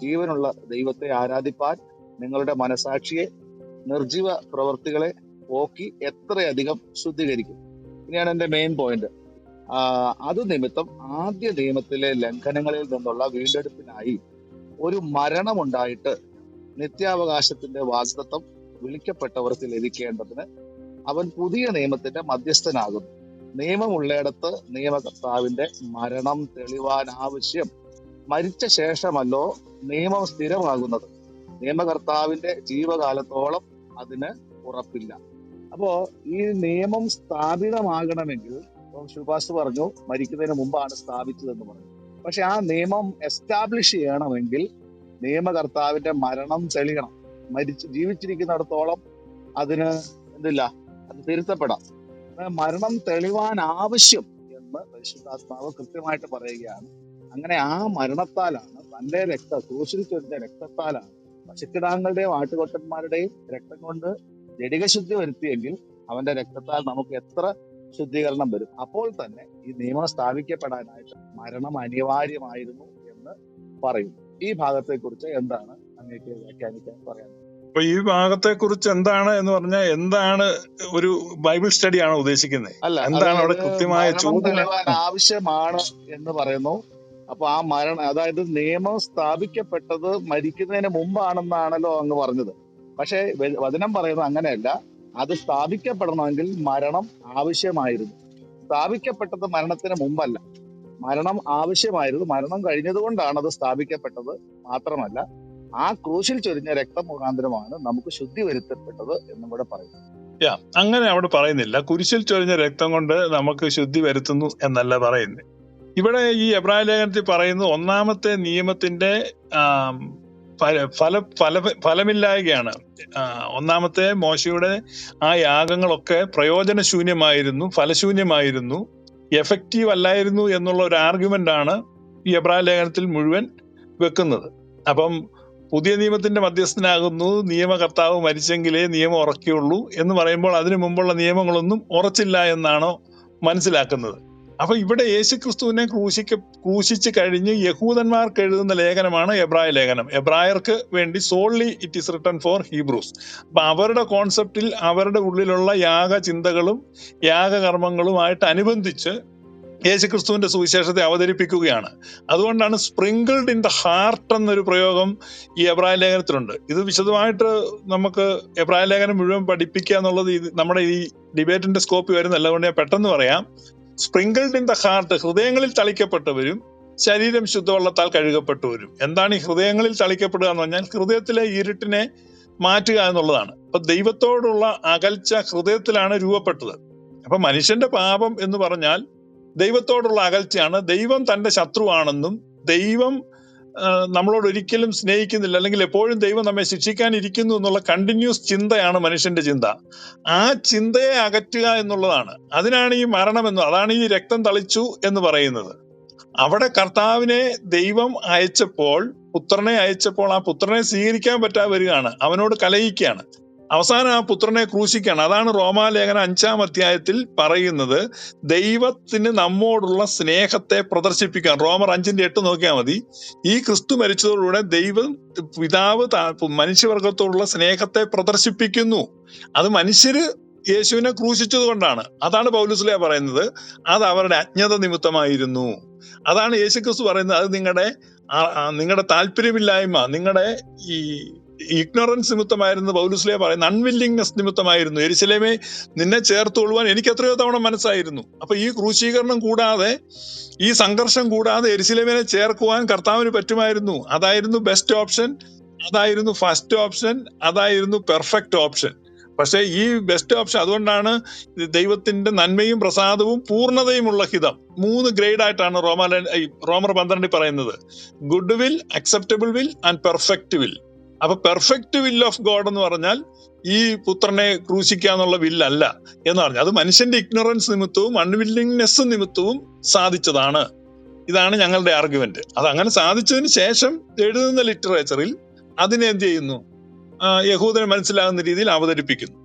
ജീവനുള്ള ദൈവത്തെ ആരാധിപ്പാൻ നിങ്ങളുടെ മനസാക്ഷിയെ നിർജീവ പ്രവൃത്തികളെ പോക്കി എത്രയധികം ശുദ്ധീകരിക്കും. ഇനിയാണ് എന്റെ മെയിൻ പോയിന്റ് അത് നിമിത്തം ആദ്യ നിയമത്തിലെ ലംഘനങ്ങളിൽ നിന്നുള്ള വീണ്ടെടുപ്പിനായി ഒരു മരണമുണ്ടായിട്ട് നിത്യാവകാശത്തിന്റെ വാഗ്ദത്തം വിളിക്കപ്പെട്ടവർക്ക് ലഭിക്കേണ്ടതിന് അവൻ പുതിയ നിയമത്തിന്റെ മധ്യസ്ഥനാകുന്നു. നിയമമുള്ളയിടത്ത് നിയമകർത്താവിന്റെ മരണം തെളിവാൻ ആവശ്യം മരിച്ച ശേഷമല്ലോ നിയമം സ്ഥിരമാകുന്നത്. നിയമകർത്താവിന്റെ ജീവകാലത്തോളം അതിന് ഉറപ്പില്ല. അപ്പോ ഈ നിയമം സ്ഥാപിതമാകണമെങ്കിൽ ഇപ്പം ശുപാസ് പറഞ്ഞു മരിക്കുന്നതിന് മുമ്പാണ് സ്ഥാപിച്ചതെന്ന് പറഞ്ഞു. പക്ഷെ ആ നിയമം എസ്റ്റാബ്ലിഷ് ചെയ്യണമെങ്കിൽ നിയമകർത്താവിന്റെ മരണം തെളിയണം. മരിച്ച് ജീവിച്ചിരിക്കുന്നിടത്തോളം അതിന് എന്തില്ല അത് തിരുത്തപ്പെടാം. മരണം തെളിവാൻ ആവശ്യം എന്ന് പരിശുദ്ധാത്മാവ് കൃത്യമായിട്ട് പറയുകയാണ്. അങ്ങനെ ആ മരണത്താലാണ് തന്റെ രക്ത ക്രൂശിൽ ചൊരിഞ്ഞ രക്തത്താലാണ് പശുക്കിടാങ്ങളുടെയും ആട്ടുകൊട്ടന്മാരുടെയും രക്തം കൊണ്ട് ജടിക ശുദ്ധി വരുത്തിയെങ്കിൽ അവന്റെ രക്തത്താൽ നമുക്ക് എത്ര ശുദ്ധീകരണം വരും. അപ്പോൾ തന്നെ ഈ നിയമം സ്ഥാപിക്കപ്പെടാനായിട്ട് മരണം അനിവാര്യമായിരുന്നു എന്ന് പറയും ഈ ഭാഗത്തെക്കുറിച്ച് എന്താണ് അങ്ങേക്ക് വ്യാഖ്യാനിക്കാൻ പറയാൻ അപ്പൊ ഈ ഭാഗത്തെ കുറിച്ച് എന്താണ് എന്ന് പറഞ്ഞാൽ എന്താണ് ഒരു ബൈബിൾ സ്റ്റഡി സ്റ്റഡിയാണ് ഉദ്ദേശിക്കുന്നത്? അല്ല എന്താണ് അവിടെ കൃത്യമായ ചോദ്യം ആവശ്യമാണ് എന്ന് പറയുന്നു. അപ്പൊ ആ മരണം അതായത് നിയമം സ്ഥാപിക്കപ്പെട്ടത് മരിക്കുന്നതിന് മുമ്പാണെന്നാണല്ലോ അങ്ങ് പറഞ്ഞത്. പക്ഷെ വചനം പറയുന്നത് അങ്ങനെയല്ല. അത് സ്ഥാപിക്കപ്പെടണമെങ്കിൽ മരണം ആവശ്യമായിരുന്നു. സ്ഥാപിക്കപ്പെട്ടത് മരണത്തിന് മുമ്പല്ല. മരണം ആവശ്യമായിരുന്നു. മരണം കഴിഞ്ഞതുകൊണ്ടാണ് അത് സ്ഥാപിക്കപ്പെട്ടത് മാത്രമല്ല. ആ ക്രൂശിൽ ചൊരിഞ്ഞ രക്തം മുഖാന്തരമാണ് നമുക്ക് ശുദ്ധി വരുത്തപ്പെട്ടത് എന്നും കൂടെ പറയുന്നു. യാ അങ്ങനെ അവിടെ പറയുന്നില്ല. കുരിശിൽ ചൊരിഞ്ഞ രക്തം കൊണ്ട് നമുക്ക് ശുദ്ധി വരുത്തുന്നു എന്നല്ല പറയുന്നത് ഇവിടെ ഈ എബ്രായ ലേഖനത്തിൽ പറയുന്നത് ഒന്നാമത്തെ നിയമത്തിന്റെ ഫല ഫല ഫല ഫലമില്ലായകയാണ്. ഒന്നാമത്തെ മോശയുടെ ആ യാഗങ്ങളൊക്കെ പ്രയോജനശൂന്യമായിരുന്നു ഫലശൂന്യമായിരുന്നു എഫക്റ്റീവ് അല്ലായിരുന്നു എന്നുള്ള ഒരു ആർഗ്യുമെന്റ് ആണ് ഈ എബ്രായ ലേഖനത്തിൽ മുഴുവൻ വെക്കുന്നത്. അപ്പം പുതിയ നിയമത്തിന്റെ മധ്യസ്ഥനാകുന്നു. നിയമകർത്താവ് മരിച്ചെങ്കിലേ നിയമം ഉറക്കുകയുള്ളൂ എന്ന് പറയുമ്പോൾ അതിനു മുമ്പുള്ള നിയമങ്ങളൊന്നും ഉറച്ചില്ല എന്നാണോ മനസ്സിലാക്കുന്നത്. അപ്പൊ ഇവിടെ യേശുക്രിസ്തുവിനെ ക്രൂശിക്ക ക്രൂശിച്ച് കഴിഞ്ഞ് യഹൂദന്മാർക്ക് എഴുതുന്ന ലേഖനമാണ് എബ്രായ ലേഖനം. എബ്രായർക്ക് വേണ്ടി so only it is written for Hebrews അപ്പൊ അവരുടെ കോൺസെപ്റ്റിൽ അവരുടെ ഉള്ളിലുള്ള യാഗ ചിന്തകളും യാഗകർമ്മങ്ങളുമായിട്ട് അനുബന്ധിച്ച് യേശുക്രിസ്തുവിന്റെ സുവിശേഷത്തെ അവതരിപ്പിക്കുകയാണ്. അതുകൊണ്ടാണ് സ്പ്രിങ്കിൾഡ് ഇൻ ദ ഹാർട്ട് എന്നൊരു പ്രയോഗം ഈ എബ്രാഹിം ലേഖനത്തിലുണ്ട്. ഇത് വിശദമായിട്ട് നമുക്ക് എബ്രാഹിം ലേഖനം മുഴുവൻ പഠിപ്പിക്കുക എന്നുള്ളത് ഇത് നമ്മുടെ ഈ ഡിബേറ്റിന്റെ സ്കോപ്പ് വരുന്നല്ല അതുകൊണ്ട് ഞാൻ പെട്ടെന്ന് പറയാം. സ്പ്രിങ്കിൾഡ് ഇൻ ദ ഹാർട്ട് ഹൃദയങ്ങളിൽ തളിക്കപ്പെട്ടവരും ശരീരം ശുദ്ധവെള്ളത്താൽ കഴുകപ്പെട്ടവരും. എന്താണ് ഈ ഹൃദയങ്ങളിൽ തളിക്കപ്പെടുക എന്ന് പറഞ്ഞാൽ ഹൃദയത്തിലെ ഇരുട്ടിനെ മാറ്റുക എന്നുള്ളതാണ്. അപ്പൊ ദൈവത്തോടുള്ള അകൽച്ച ഹൃദയത്തിലാണ് രൂപപ്പെട്ടത്. അപ്പൊ മനുഷ്യന്റെ പാപം എന്ന് പറഞ്ഞാൽ ദൈവത്തോടുള്ള അകൽച്ചയാണ്. ദൈവം തന്റെ ശത്രുവാണെന്നും ദൈവം നമ്മളോട് ഒരിക്കലും സ്നേഹിക്കുന്നില്ല അല്ലെങ്കിൽ എപ്പോഴും ദൈവം നമ്മെ ശിക്ഷിക്കാനിരിക്കുന്നു എന്നുള്ള കണ്ടിന്യൂസ് ചിന്തയാണ് മനുഷ്യന്റെ ചിന്ത. ആ ചിന്തയെ അകറ്റുക എന്നുള്ളതാണ്. അതിനാണ് ഈ മരണമെന്ന് അതാണ് ഈ രക്തം തളിച്ചു എന്ന് പറയുന്നത്. അവിടെ കർത്താവിനെ ദൈവം അയച്ചപ്പോൾ പുത്രനെ അയച്ചപ്പോൾ ആ പുത്രനെ സ്വീകരിക്കാൻ പറ്റാതെ വരികയാണ്. അവനോട് കലയിക്കുകയാണ് അവസാനം ആ പുത്രനെ ക്രൂശിക്കാണ് അതാണ് റോമാലേഖന അഞ്ചാം അധ്യായത്തിൽ പറയുന്നത്. ദൈവത്തിന് നമ്മോടുള്ള സ്നേഹത്തെ പ്രദർശിപ്പിക്കാൻ. റോമർ അഞ്ചിന്റെ എട്ട് നോക്കിയാൽ മതി. ഈ ക്രിസ്തു മരിച്ചതോടുകൂടെ ദൈവം പിതാവ് മനുഷ്യവർഗത്തോടുള്ള സ്നേഹത്തെ പ്രദർശിപ്പിക്കുന്നു. അത് മനുഷ്യര് യേശുവിനെ ക്രൂശിച്ചത് കൊണ്ടാണ്. അതാണ് പൗലുസ്ലിയ പറയുന്നത്. അത് അവരുടെ അജ്ഞത നിമിത്തമായിരുന്നു. അതാണ് യേശുക്രിസ്തു പറയുന്നത്. അത് നിങ്ങളുടെ നിങ്ങളുടെ താല്പര്യമില്ലായ്മ നിങ്ങളുടെ ഈ ഇഗ്നോറൻസ് നിമിത്തമായിരുന്നു പൗലുസ്ലിയ പറയുന്നത് അൺവില്ലിങ്നെസ് നിമിത്തമായിരുന്നു. എരിശിലേമേ നിന്നെ ചേർത്തുകൊള്ളുവാൻ എനിക്ക് എത്രയോ തവണ മനസ്സായിരുന്നു. അപ്പൊ ഈ ക്രൂശീകരണം കൂടാതെ ഈ സംഘർഷം കൂടാതെ എരിശിലേമിനെ ചേർക്കുവാൻ കർത്താവിന് പറ്റുമായിരുന്നു. അതായിരുന്നു ബെസ്റ്റ് ഓപ്ഷൻ അതായിരുന്നു ഫസ്റ്റ് ഓപ്ഷൻ അതായിരുന്നു പെർഫെക്റ്റ് ഓപ്ഷൻ പക്ഷേ ഈ ബെസ്റ്റ് ഓപ്ഷൻ അതുകൊണ്ടാണ് ദൈവത്തിന്റെ നന്മയും പ്രസാദവും പൂർണതയും ഉള്ള ഹിതം. മൂന്ന് ഗ്രേഡ് ആയിട്ടാണ് റോമ റോമർ പന്ത്രണ്ടിൽ പറയുന്നത്. Good will acceptable will and perfect will അപ്പൊ പെർഫെക്റ്റ് വില്ല് ഓഫ് ഗോഡ് എന്ന് പറഞ്ഞാൽ ഈ പുത്രനെ ക്രൂശിക്കുക എന്നുള്ള വില്ലല്ല എന്ന് പറഞ്ഞു. അത് മനുഷ്യന്റെ ഇഗ്നോറൻസ് നിമിത്തവും അൺവില്ലിങ്നെസ് നിമിത്തവും സാധിച്ചതാണ്. ഇതാണ് ഞങ്ങളുടെ ആർഗ്യുമെന്റ് അത് അങ്ങനെ സാധിച്ചതിന് ശേഷം എഴുതുന്ന ലിറ്ററേച്ചറിൽ അതിനെ എന്ത് ചെയ്യുന്നു? യഹൂദന് മനസ്സിലാകുന്ന രീതിയിൽ അവതരിപ്പിക്കുന്നു.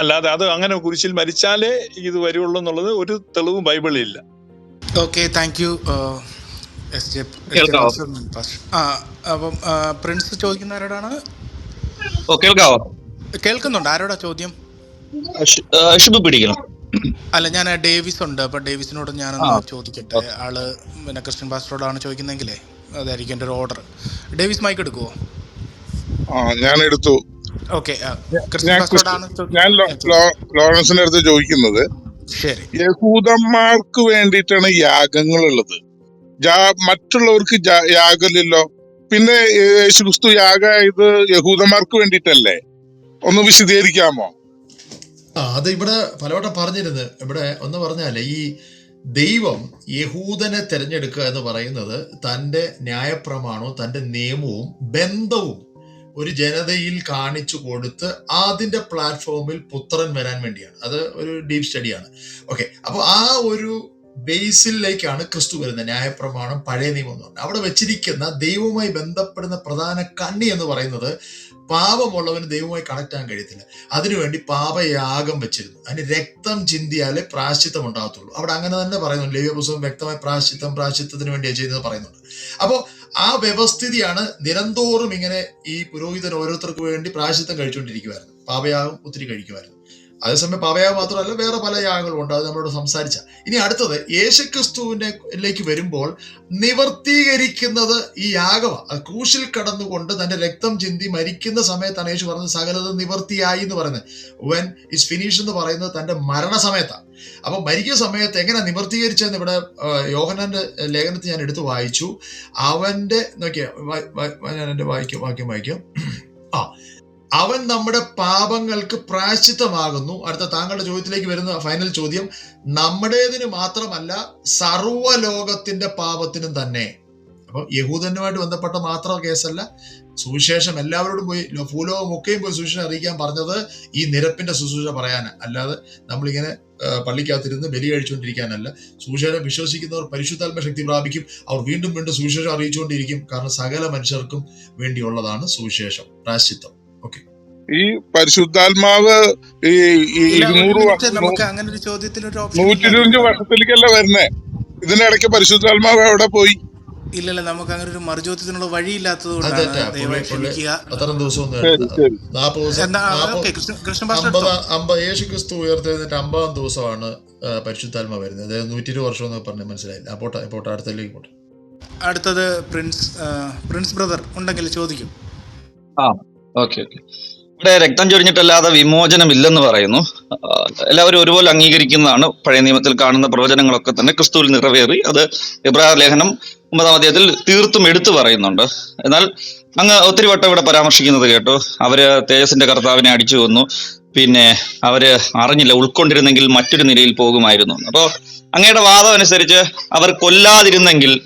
അല്ലാതെ അത് അങ്ങനെ കുരിശിൽ മരിച്ചാലേ ഇത് വരുള്ളൂ എന്നുള്ളത് ഒരു തെളിവും ബൈബിളിൽ ഇല്ല. Okay thank you S J അപ്പം പ്രിൻസ് ചോദിക്കുന്ന ആരോടാണ്? ഓ കേൾക്കാവോ? കേൾക്കുന്നുണ്ട്. ആരോടാ ചോദ്യം? ശുഭ പിടിക്കണം. അല്ല ഞാൻ ഡേവിസ് ഉണ്ട്. അപ്പൊ ഡേവിസിനോട് ഞാൻ ചോദിക്കട്ടെ. ആൾ പിന്നെ ക്രിസ്ത്യൻ പാസ്റ്ററോടാണ് ചോദിക്കുന്നതെങ്കിലേ അതായിരിക്കും എന്റെ ഒരു ഓർഡർ. Davis mic എടുക്കുവോ? ആ ഞാൻ എടുത്തു. ഓക്കെ ഞാൻ ലോറൻസിന്റെ അടുത്ത് ചോദിക്കുന്നത് ശരി. യഹൂദന്മാർക്ക് വേണ്ടിയിട്ടാണ് യാഗങ്ങളുള്ളത്. മറ്റുള്ളവർക്ക് യാഗമില്ലല്ലോ. പിന്നെ യേശു ക്രിസ്തു ഇത് യഹൂദന്മാർക്ക് വേണ്ടിയിട്ടല്ലേ? ഒന്ന് വിശദീകരിക്കാമോ? ആ അത് ഇവിടെ പലവട്ടം പറഞ്ഞിരുന്നു. ഇവിടെ ഒന്ന് പറഞ്ഞാൽ ഈ ദൈവം യഹൂദനെ തിരഞ്ഞെടുക്കുക എന്ന് പറയുന്നത് തന്റെ ന്യായപ്രമാണവും തന്റെ നിയമവും ബന്ധവും ഒരു ജനതയിൽ കാണിച്ചു കൊടുത്ത് അതിന്റെ പ്ലാറ്റ്ഫോമിൽ പുത്രൻ വരാൻ വേണ്ടിയാണ്. അത് ഒരു ഡീപ് സ്റ്റഡിയാണ് ഓക്കെ അപ്പൊ ആ ഒരു ബേസിലേക്കാണ് ക്രിസ്തു വരുന്നത്. ന്യായപ്രമാണം പഴയ നിയമം എന്ന് പറഞ്ഞാൽ. അവിടെ വെച്ചിരിക്കുന്ന ദൈവവുമായി ബന്ധപ്പെടുന്ന പ്രധാന കണ്ണി എന്ന് പറയുന്നത് പാപമുള്ളവന് ദൈവവുമായി കണക്ട് ആകാൻ കഴിയത്തില്ല. അതിനുവേണ്ടി പാപയാഗം വെച്ചിരുന്നു. അതിന് രക്തം ചിന്തിയാലേ പ്രാശ്ചിത്തം ഉണ്ടാകത്തുള്ളൂ. അവിടെ അങ്ങനെ തന്നെ പറയുന്നുണ്ട് ലേവ്യപുസ്തകം വ്യക്തമായ പ്രാശ്ചിത്തം പ്രാശ്ചിത്തത്തിന് വേണ്ടിയാണ് ചെയ്യുന്നത് പറയുന്നുണ്ട്. അപ്പോൾ ആ വ്യവസ്ഥിതിയാണ് നിരന്തോറും ഇങ്ങനെ ഈ പുരോഹിതൻ ഓരോരുത്തർക്ക് വേണ്ടി പ്രാശ്ചിത്തം കഴിച്ചുകൊണ്ടിരിക്കുമായിരുന്നു പാപയാഗം ഒത്തിരി കഴിക്കുമായിരുന്നു അതേസമയം പവയാ മാത്രമല്ല വേറെ പല യാഗങ്ങളും ഉണ്ട് അത് നമ്മളോട് സംസാരിച്ച. ഇനി അടുത്തത് യേശുക്രിസ്തുവിനേക്ക് വരുമ്പോൾ നിവർത്തീകരിക്കുന്നത് ഈ യാഗവ. ക്രൂശിൽ കടന്നുകൊണ്ട് തന്റെ രക്തം ചിന്തി മരിക്കുന്ന സമയത്താണ് യേശു പറഞ്ഞത് സകലത് നിവർത്തിയായി എന്ന് പറയുന്നത്. വെൻ ഇസ് ഫിനിഷ് എന്ന് പറയുന്നത് തന്റെ മരണസമയത്താണ് അപ്പൊ മരിക്കുന്ന സമയത്ത് എങ്ങനെ നിവർത്തീകരിച്ചെന്ന് ഇവിടെ യോഹനന്റെ ലേഖനത്തിൽ ഞാൻ എടുത്തു വായിച്ചു. അവന്റെ നോക്കിയ വായിക്കും വാക്യം വായിക്കും. ആ അവൻ നമ്മുടെ പാപങ്ങൾക്ക് പ്രായശ്ചിത്തമാകുന്നു. അടുത്ത താങ്കളുടെ ചോദ്യത്തിലേക്ക് വരുന്ന ഫൈനൽ ചോദ്യം. നമ്മുടേതിന് മാത്രമല്ല സർവലോകത്തിന്റെ പാപത്തിനും തന്നെ. അപ്പൊ യഹൂദനുമായിട്ട് ബന്ധപ്പെട്ട മാത്രം കേസല്ല. സുവിശേഷം എല്ലാവരോടും പോയി ഭൂലോകം ഒക്കെയും പോയി സുവിശേഷം അറിയിക്കാൻ പറഞ്ഞത് ഈ നിരപ്പിന്റെ ശുശ്രൂഷ പറയാൻ അല്ലാതെ നമ്മളിങ്ങനെ പള്ളിക്കകത്തിരുന്ന് ബലി കഴിച്ചുകൊണ്ടിരിക്കാനല്ല. സുവിശേഷം വിശ്വസിക്കുന്നവർ പരിശുദ്ധാത്മ ശക്തി പ്രാപിക്കും. അവർ വീണ്ടും വീണ്ടും സുവിശേഷം അറിയിച്ചുകൊണ്ടിരിക്കും. കാരണം സകല മനുഷ്യർക്കും വേണ്ടിയുള്ളതാണ് സുവിശേഷം പ്രാശ്ചിത്തം ഓക്കെ ഈ പരിശുദ്ധാത്മാവ് ഈ ഇരുന്നൂറ് അങ്ങനെ ഒരു ചോദ്യത്തിൽ ഒരു ഓപ്ഷൻ നൂറ്റി ഇല്ല. ഇരുപത്തഞ്ച് അതുകൊണ്ടാണ് വർഷത്തിലേക്കല്ല വരുന്നേ? ഇതിനിടയ്ക്ക് പരിശുദ്ധാത്മാവ് എവിടെ പോയി? ഇല്ലല്ല നമുക്ക് അങ്ങനെ ഒരു മറുചോദ്യത്തിനുള്ള വഴിയില്ലാത്തത് കൊണ്ടാണ് യേശു ക്രിസ്തു ഉയർത്തെഴുന്നിട്ട് അമ്പതാം ദിവസമാണ് പരിശുദ്ധാത്മ വരുന്നത്. അതായത് നൂറ്റി ഇരുപത് വർഷം എന്ന് പറഞ്ഞ് മനസ്സിലായില്ല. ആ, പോട്ടെ പോട്ടെ അടുത്തതിലേക്ക് പോട്ടെ. അടുത്തത് പ്രിൻസ് പ്രിൻസ് ബ്രദർ ഉണ്ടെങ്കിൽ ചോദിക്കും. ആ. Okay okay. ഇവിടെ രക്തം ചൊരിഞ്ഞിട്ടല്ലാതെ വിമോചനമില്ലെന്ന് പറയുന്നു. എല്ലാവരും ഒരുപോലെ അംഗീകരിക്കുന്നതാണ് പഴയ നിയമത്തിൽ കാണുന്ന പ്രവചനങ്ങളൊക്കെ തന്നെ. ക്രിസ്തുവിൽ നിറവേറി അത് ഇബ്രാഹിം ലേഖനം ഒമ്പതാം അധ്യായത്തിൽ തീർത്തും എടുത്തു പറയുന്നുണ്ട്. എന്നാൽ അങ്ങ് ഒത്തിരി വട്ടം ഇവിടെ പരാമർശിക്കുന്നത് കേട്ടു. അവർ തേജസിന്റെ കർത്താവിനെ അടിച്ചു കൊന്നു. പിന്നെ അവർ അറിഞ്ഞില്ല ഉൾക്കൊണ്ടിരുന്നെങ്കിൽ മറ്റൊരു നിലയിൽ പോകുമായിരുന്നു. അപ്പോ അങ്ങയുടെ വാദം അനുസരിച്ച് അവർ കൊല്ലാതിരുന്നെങ്കിൽ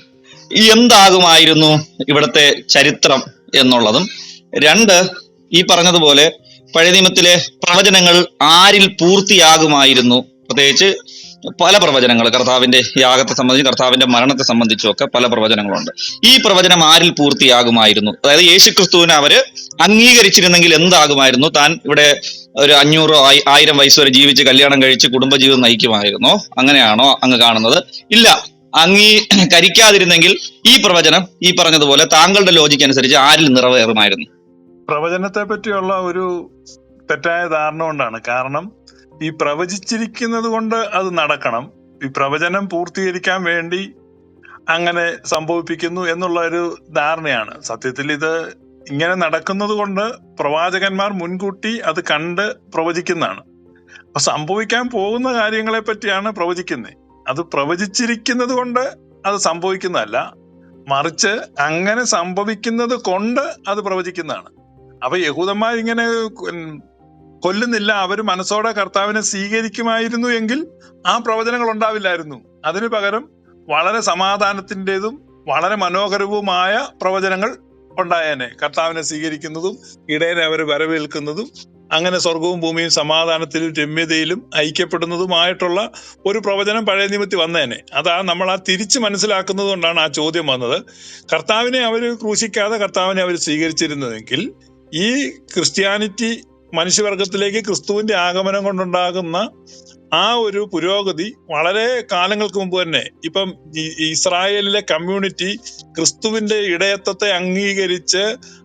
എന്താകുമായിരുന്നു ഇവിടുത്തെ ചരിത്രം എന്നുള്ളതും രണ്ട് ഈ പറഞ്ഞതുപോലെ പഴയ നിയമത്തിലെ പ്രവചനങ്ങൾ ആരിൽ പൂർത്തിയാകുമായിരുന്നു? പ്രത്യേകിച്ച് പല പ്രവചനങ്ങൾ കർത്താവിന്റെ യാഗത്തെ സംബന്ധിച്ചും കർത്താവിന്റെ മരണത്തെ സംബന്ധിച്ചും ഒക്കെ പല പ്രവചനങ്ങളുണ്ട്. ഈ പ്രവചനം ആരിൽ പൂർത്തിയാകുമായിരുന്നു? അതായത് യേശുക്രിസ്തുവിനെ അവർ അംഗീകരിച്ചിരുന്നെങ്കിൽ എന്താകുമായിരുന്നു? താൻ ഇവിടെ ഒരു അഞ്ഞൂറോ ആയി- ആയിരം വയസ്സ് വരെ ജീവിച്ച് കല്യാണം കഴിച്ച് കുടുംബജീവിതം നയിക്കുമായിരുന്നോ? അങ്ങനെയാണോ അങ്ങ് കാണുന്നത്? ഇല്ല. അംഗീകരിക്കാതിരുന്നെങ്കിൽ ഈ പ്രവചനം ഈ പറഞ്ഞതുപോലെ താങ്കളുടെ ലോജിക്ക് അനുസരിച്ച് ആരിൽ നിറവേറുമായിരുന്നു? പ്രവചനത്തെ പറ്റിയുള്ള ഒരു തെറ്റായ ധാരണ കൊണ്ടാണ്. കാരണം ഈ പ്രവചിച്ചിരിക്കുന്നത് കൊണ്ട് അത് നടക്കണം. ഈ പ്രവചനം പൂർത്തീകരിക്കാൻ വേണ്ടി അങ്ങനെ സംഭവിപ്പിക്കുന്നു എന്നുള്ള ഒരു ധാരണയാണ്. സത്യത്തിൽ ഇത് ഇങ്ങനെ നടക്കുന്നത് കൊണ്ട് പ്രവാചകന്മാർ മുൻകൂട്ടി അത് കണ്ട് പ്രവചിക്കുന്നതാണ്. അപ്പൊ സംഭവിക്കാൻ പോകുന്ന കാര്യങ്ങളെ പറ്റിയാണ് പ്രവചിക്കുന്നത് അത് പ്രവചിച്ചിരിക്കുന്നത് കൊണ്ട് അത് സംഭവിക്കുന്നതല്ല. മറിച്ച് അങ്ങനെ സംഭവിക്കുന്നത് കൊണ്ട് അത് പ്രവചിക്കുന്നതാണ്. അപ്പൊ യഹൂദന്മാർ ഇങ്ങനെ കൊല്ലുന്നില്ല. അവർ മനസ്സോടെ കർത്താവിനെ സ്വീകരിക്കുമായിരുന്നു എങ്കിൽ ആ പ്രവചനങ്ങൾ ഉണ്ടാവില്ലായിരുന്നു. അതിനു പകരം വളരെ സമാധാനത്തിന്റെതും വളരെ മനോഹരവുമായ പ്രവചനങ്ങൾ ഉണ്ടായേനെ. കർത്താവിനെ സ്വീകരിക്കുന്നതും ഇടയനെ അവർ വരവേൽക്കുന്നതും അങ്ങനെ സ്വർഗവും ഭൂമിയും സമാധാനത്തിലും രമ്യതയിലും ഐക്യപ്പെടുന്നതുമായിട്ടുള്ള ഒരു പ്രവചനം പഴയ നിയമത്തിൽ വന്നേനെ. അതാ നമ്മൾ ആ തിരിച്ച് മനസ്സിലാക്കുന്നത് കൊണ്ടാണ് ആ ചോദ്യം വന്നത്. കർത്താവിനെ അവർ ക്രൂശിക്കാതെ കർത്താവിനെ അവർ സ്വീകരിച്ചിരുന്നതെങ്കിൽ ഈ ക്രിസ്ത്യാനിറ്റി മനുഷ്യവർഗത്തിലേക്ക് ക്രിസ്തുവിന്റെ ആഗമനം കൊണ്ടുണ്ടാകുന്ന ആ ഒരു പുരോഗതി വളരെ കാലങ്ങൾക്ക് മുമ്പ് തന്നെ. ഇപ്പം ഇസ്രായേലിലെ കമ്മ്യൂണിറ്റി ക്രിസ്തുവിന്റെ ഇടയത്വത്തെ അംഗീകരിച്ച്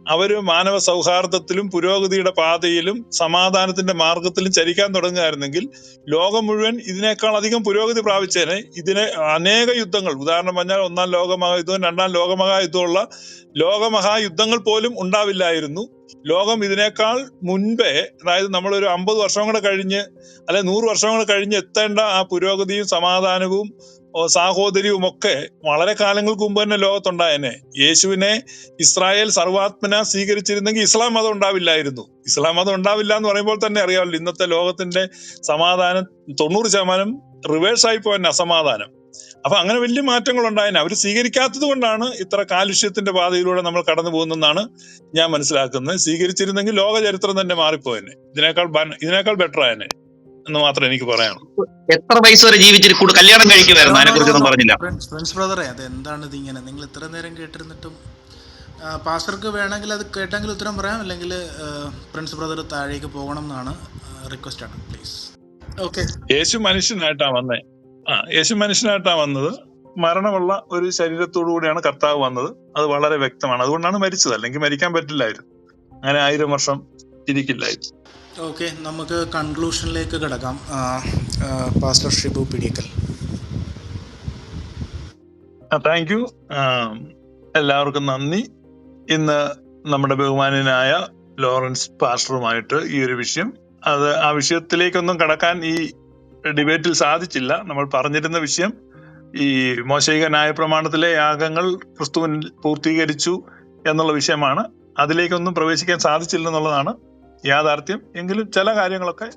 അവർ മാനവ സൗഹാർദ്ദത്തിലും പുരോഗതിയുടെ പാതയിലും സമാധാനത്തിന്റെ മാർഗത്തിലും ചരിക്കാൻ തുടങ്ങുകയായിരുന്നെങ്കിൽ ലോകം മുഴുവൻ ഇതിനേക്കാൾ അധികം പുരോഗതി പ്രാപിച്ചേനെ ഇതിനെ അനേക യുദ്ധങ്ങൾ ഉദാഹരണം പറഞ്ഞാൽ ഒന്നാം ലോകമഹായുദ്ധവും രണ്ടാം ലോകമഹായുദ്ധമുള്ള ലോകമഹായുദ്ധങ്ങൾ പോലും ഉണ്ടാവില്ലായിരുന്നു. ലോകം ഇതിനേക്കാൾ മുൻപേ അതായത് നമ്മൾ ഒരു അമ്പത് വർഷം കൂടെ കഴിഞ്ഞ് അല്ലെ നൂറ് വർഷം കൂടെ കഴിഞ്ഞ് എത്തേണ്ട ആ പുരോഗതിയും സമാധാനവും സാഹോദര്യവും ഒക്കെ വളരെ കാലങ്ങൾക്ക് മുമ്പ് തന്നെ ലോകത്തുണ്ടായേനെ. യേശുവിനെ ഇസ്രായേൽ സർവാത്മന സ്വീകരിച്ചിരുന്നെങ്കിൽ ഇസ്ലാം മതം ഉണ്ടാവില്ലായിരുന്നു. ഇസ്ലാം മതം ഉണ്ടാവില്ല എന്ന് പറയുമ്പോൾ തന്നെ അറിയാമല്ലോ ഇന്നത്തെ ലോകത്തിന്റെ സമാധാനം തൊണ്ണൂറ് ശതമാനം റിവേഴ്സ് ആയി പോയ അസമാധാനം. അപ്പൊ അങ്ങനെ വലിയ മാറ്റങ്ങൾ ഉണ്ടായതിനെ അവർ സ്വീകരിക്കാത്തത് കൊണ്ടാണ് ഇത്ര കാലുഷ്യത്തിന്റെ പാതയിലൂടെ നമ്മൾ കടന്നു പോകുന്നതെന്നാണ് ഞാൻ മനസ്സിലാക്കുന്നത്. സ്വീകരിച്ചിരുന്നെങ്കിൽ ലോക ചരിത്രം തന്നെ മാറിപ്പോയെന്നെ ഇതിനേക്കാൾ ബൻ- ഇതിനേക്കാൾ ബെറ്റർ ആയെന്നെ എന്ന് മാത്രമേ എനിക്ക് പറയാനുള്ളൂ. എത്ര വയസ്സ് വരെ ജീവിച്ചിട്ട് കല്യാണം കഴിക്കുമായിരുന്നു അതിനെ കുറിച്ചൊന്നും പറഞ്ഞില്ല. ഫ്രണ്ട്സ് പ്രിൻസ് ബ്രദറെ അത് എന്താണ് ഇത് ഇങ്ങനെ? നിങ്ങൾ ഇത്ര നേരം കേട്ടിരുന്നിട്ടും പാസ്റ്റർക്ക് വേണമെങ്കിൽ അത് കേട്ടെങ്കിൽ ഉത്തരം പറയാം. അല്ലെങ്കിൽ പ്രിൻസ് ബ്രദർ താഴേക്ക് പോകണം എന്നാണ് റിക്വസ്റ്റ് ആണ്. പ്ലീസ് യേശു മനുഷ്യനായിട്ടാ വന്നേ. ആ യേശു മനുഷ്യനായിട്ടാ വന്നത്. മരണമുള്ള ഒരു ശരീരത്തോടു കൂടിയാണ് കർത്താവ് വന്നത്. അത് വളരെ വ്യക്തമാണ്. അതുകൊണ്ടാണ് മരിച്ചത്. അല്ലെങ്കിൽ മരിക്കാൻ പറ്റില്ലായിരുന്നു. അങ്ങനെ ആയിരം വർഷം ഇരിക്കില്ലായിരുന്നു. ഓക്കെ നമുക്ക് കൺക്ലൂഷനിലേക്ക് കിടക്കാം. Pastor Shibu Pidikkal. Thank you എല്ലാവർക്കും നന്ദി. ഇന്ന് നമ്മുടെ ബഹുമാനനായ ലോറൻസ് പാസ്റ്ററുമായിട്ട് ഈ ഒരു വിഷയം അത് ആ വിഷയത്തിലേക്കൊന്നും കടക്കാൻ ഈ ഡിബേറ്റിൽ സാധിച്ചില്ല. നമ്മൾ പറഞ്ഞിരുന്ന വിഷയം ഈ മോശൈക ന്യായപ്രമാണത്തിലെ യാഗങ്ങൾ ക്രിസ്തുവിൻ പൂർത്തീകരിച്ചു എന്നുള്ള വിഷയമാണ്. അതിലേക്കൊന്നും പ്രവേശിക്കാൻ സാധിച്ചില്ല എന്നുള്ളതാണ് യാഥാർത്ഥ്യം. എങ്കിലും ചില കാര്യങ്ങളൊക്കെ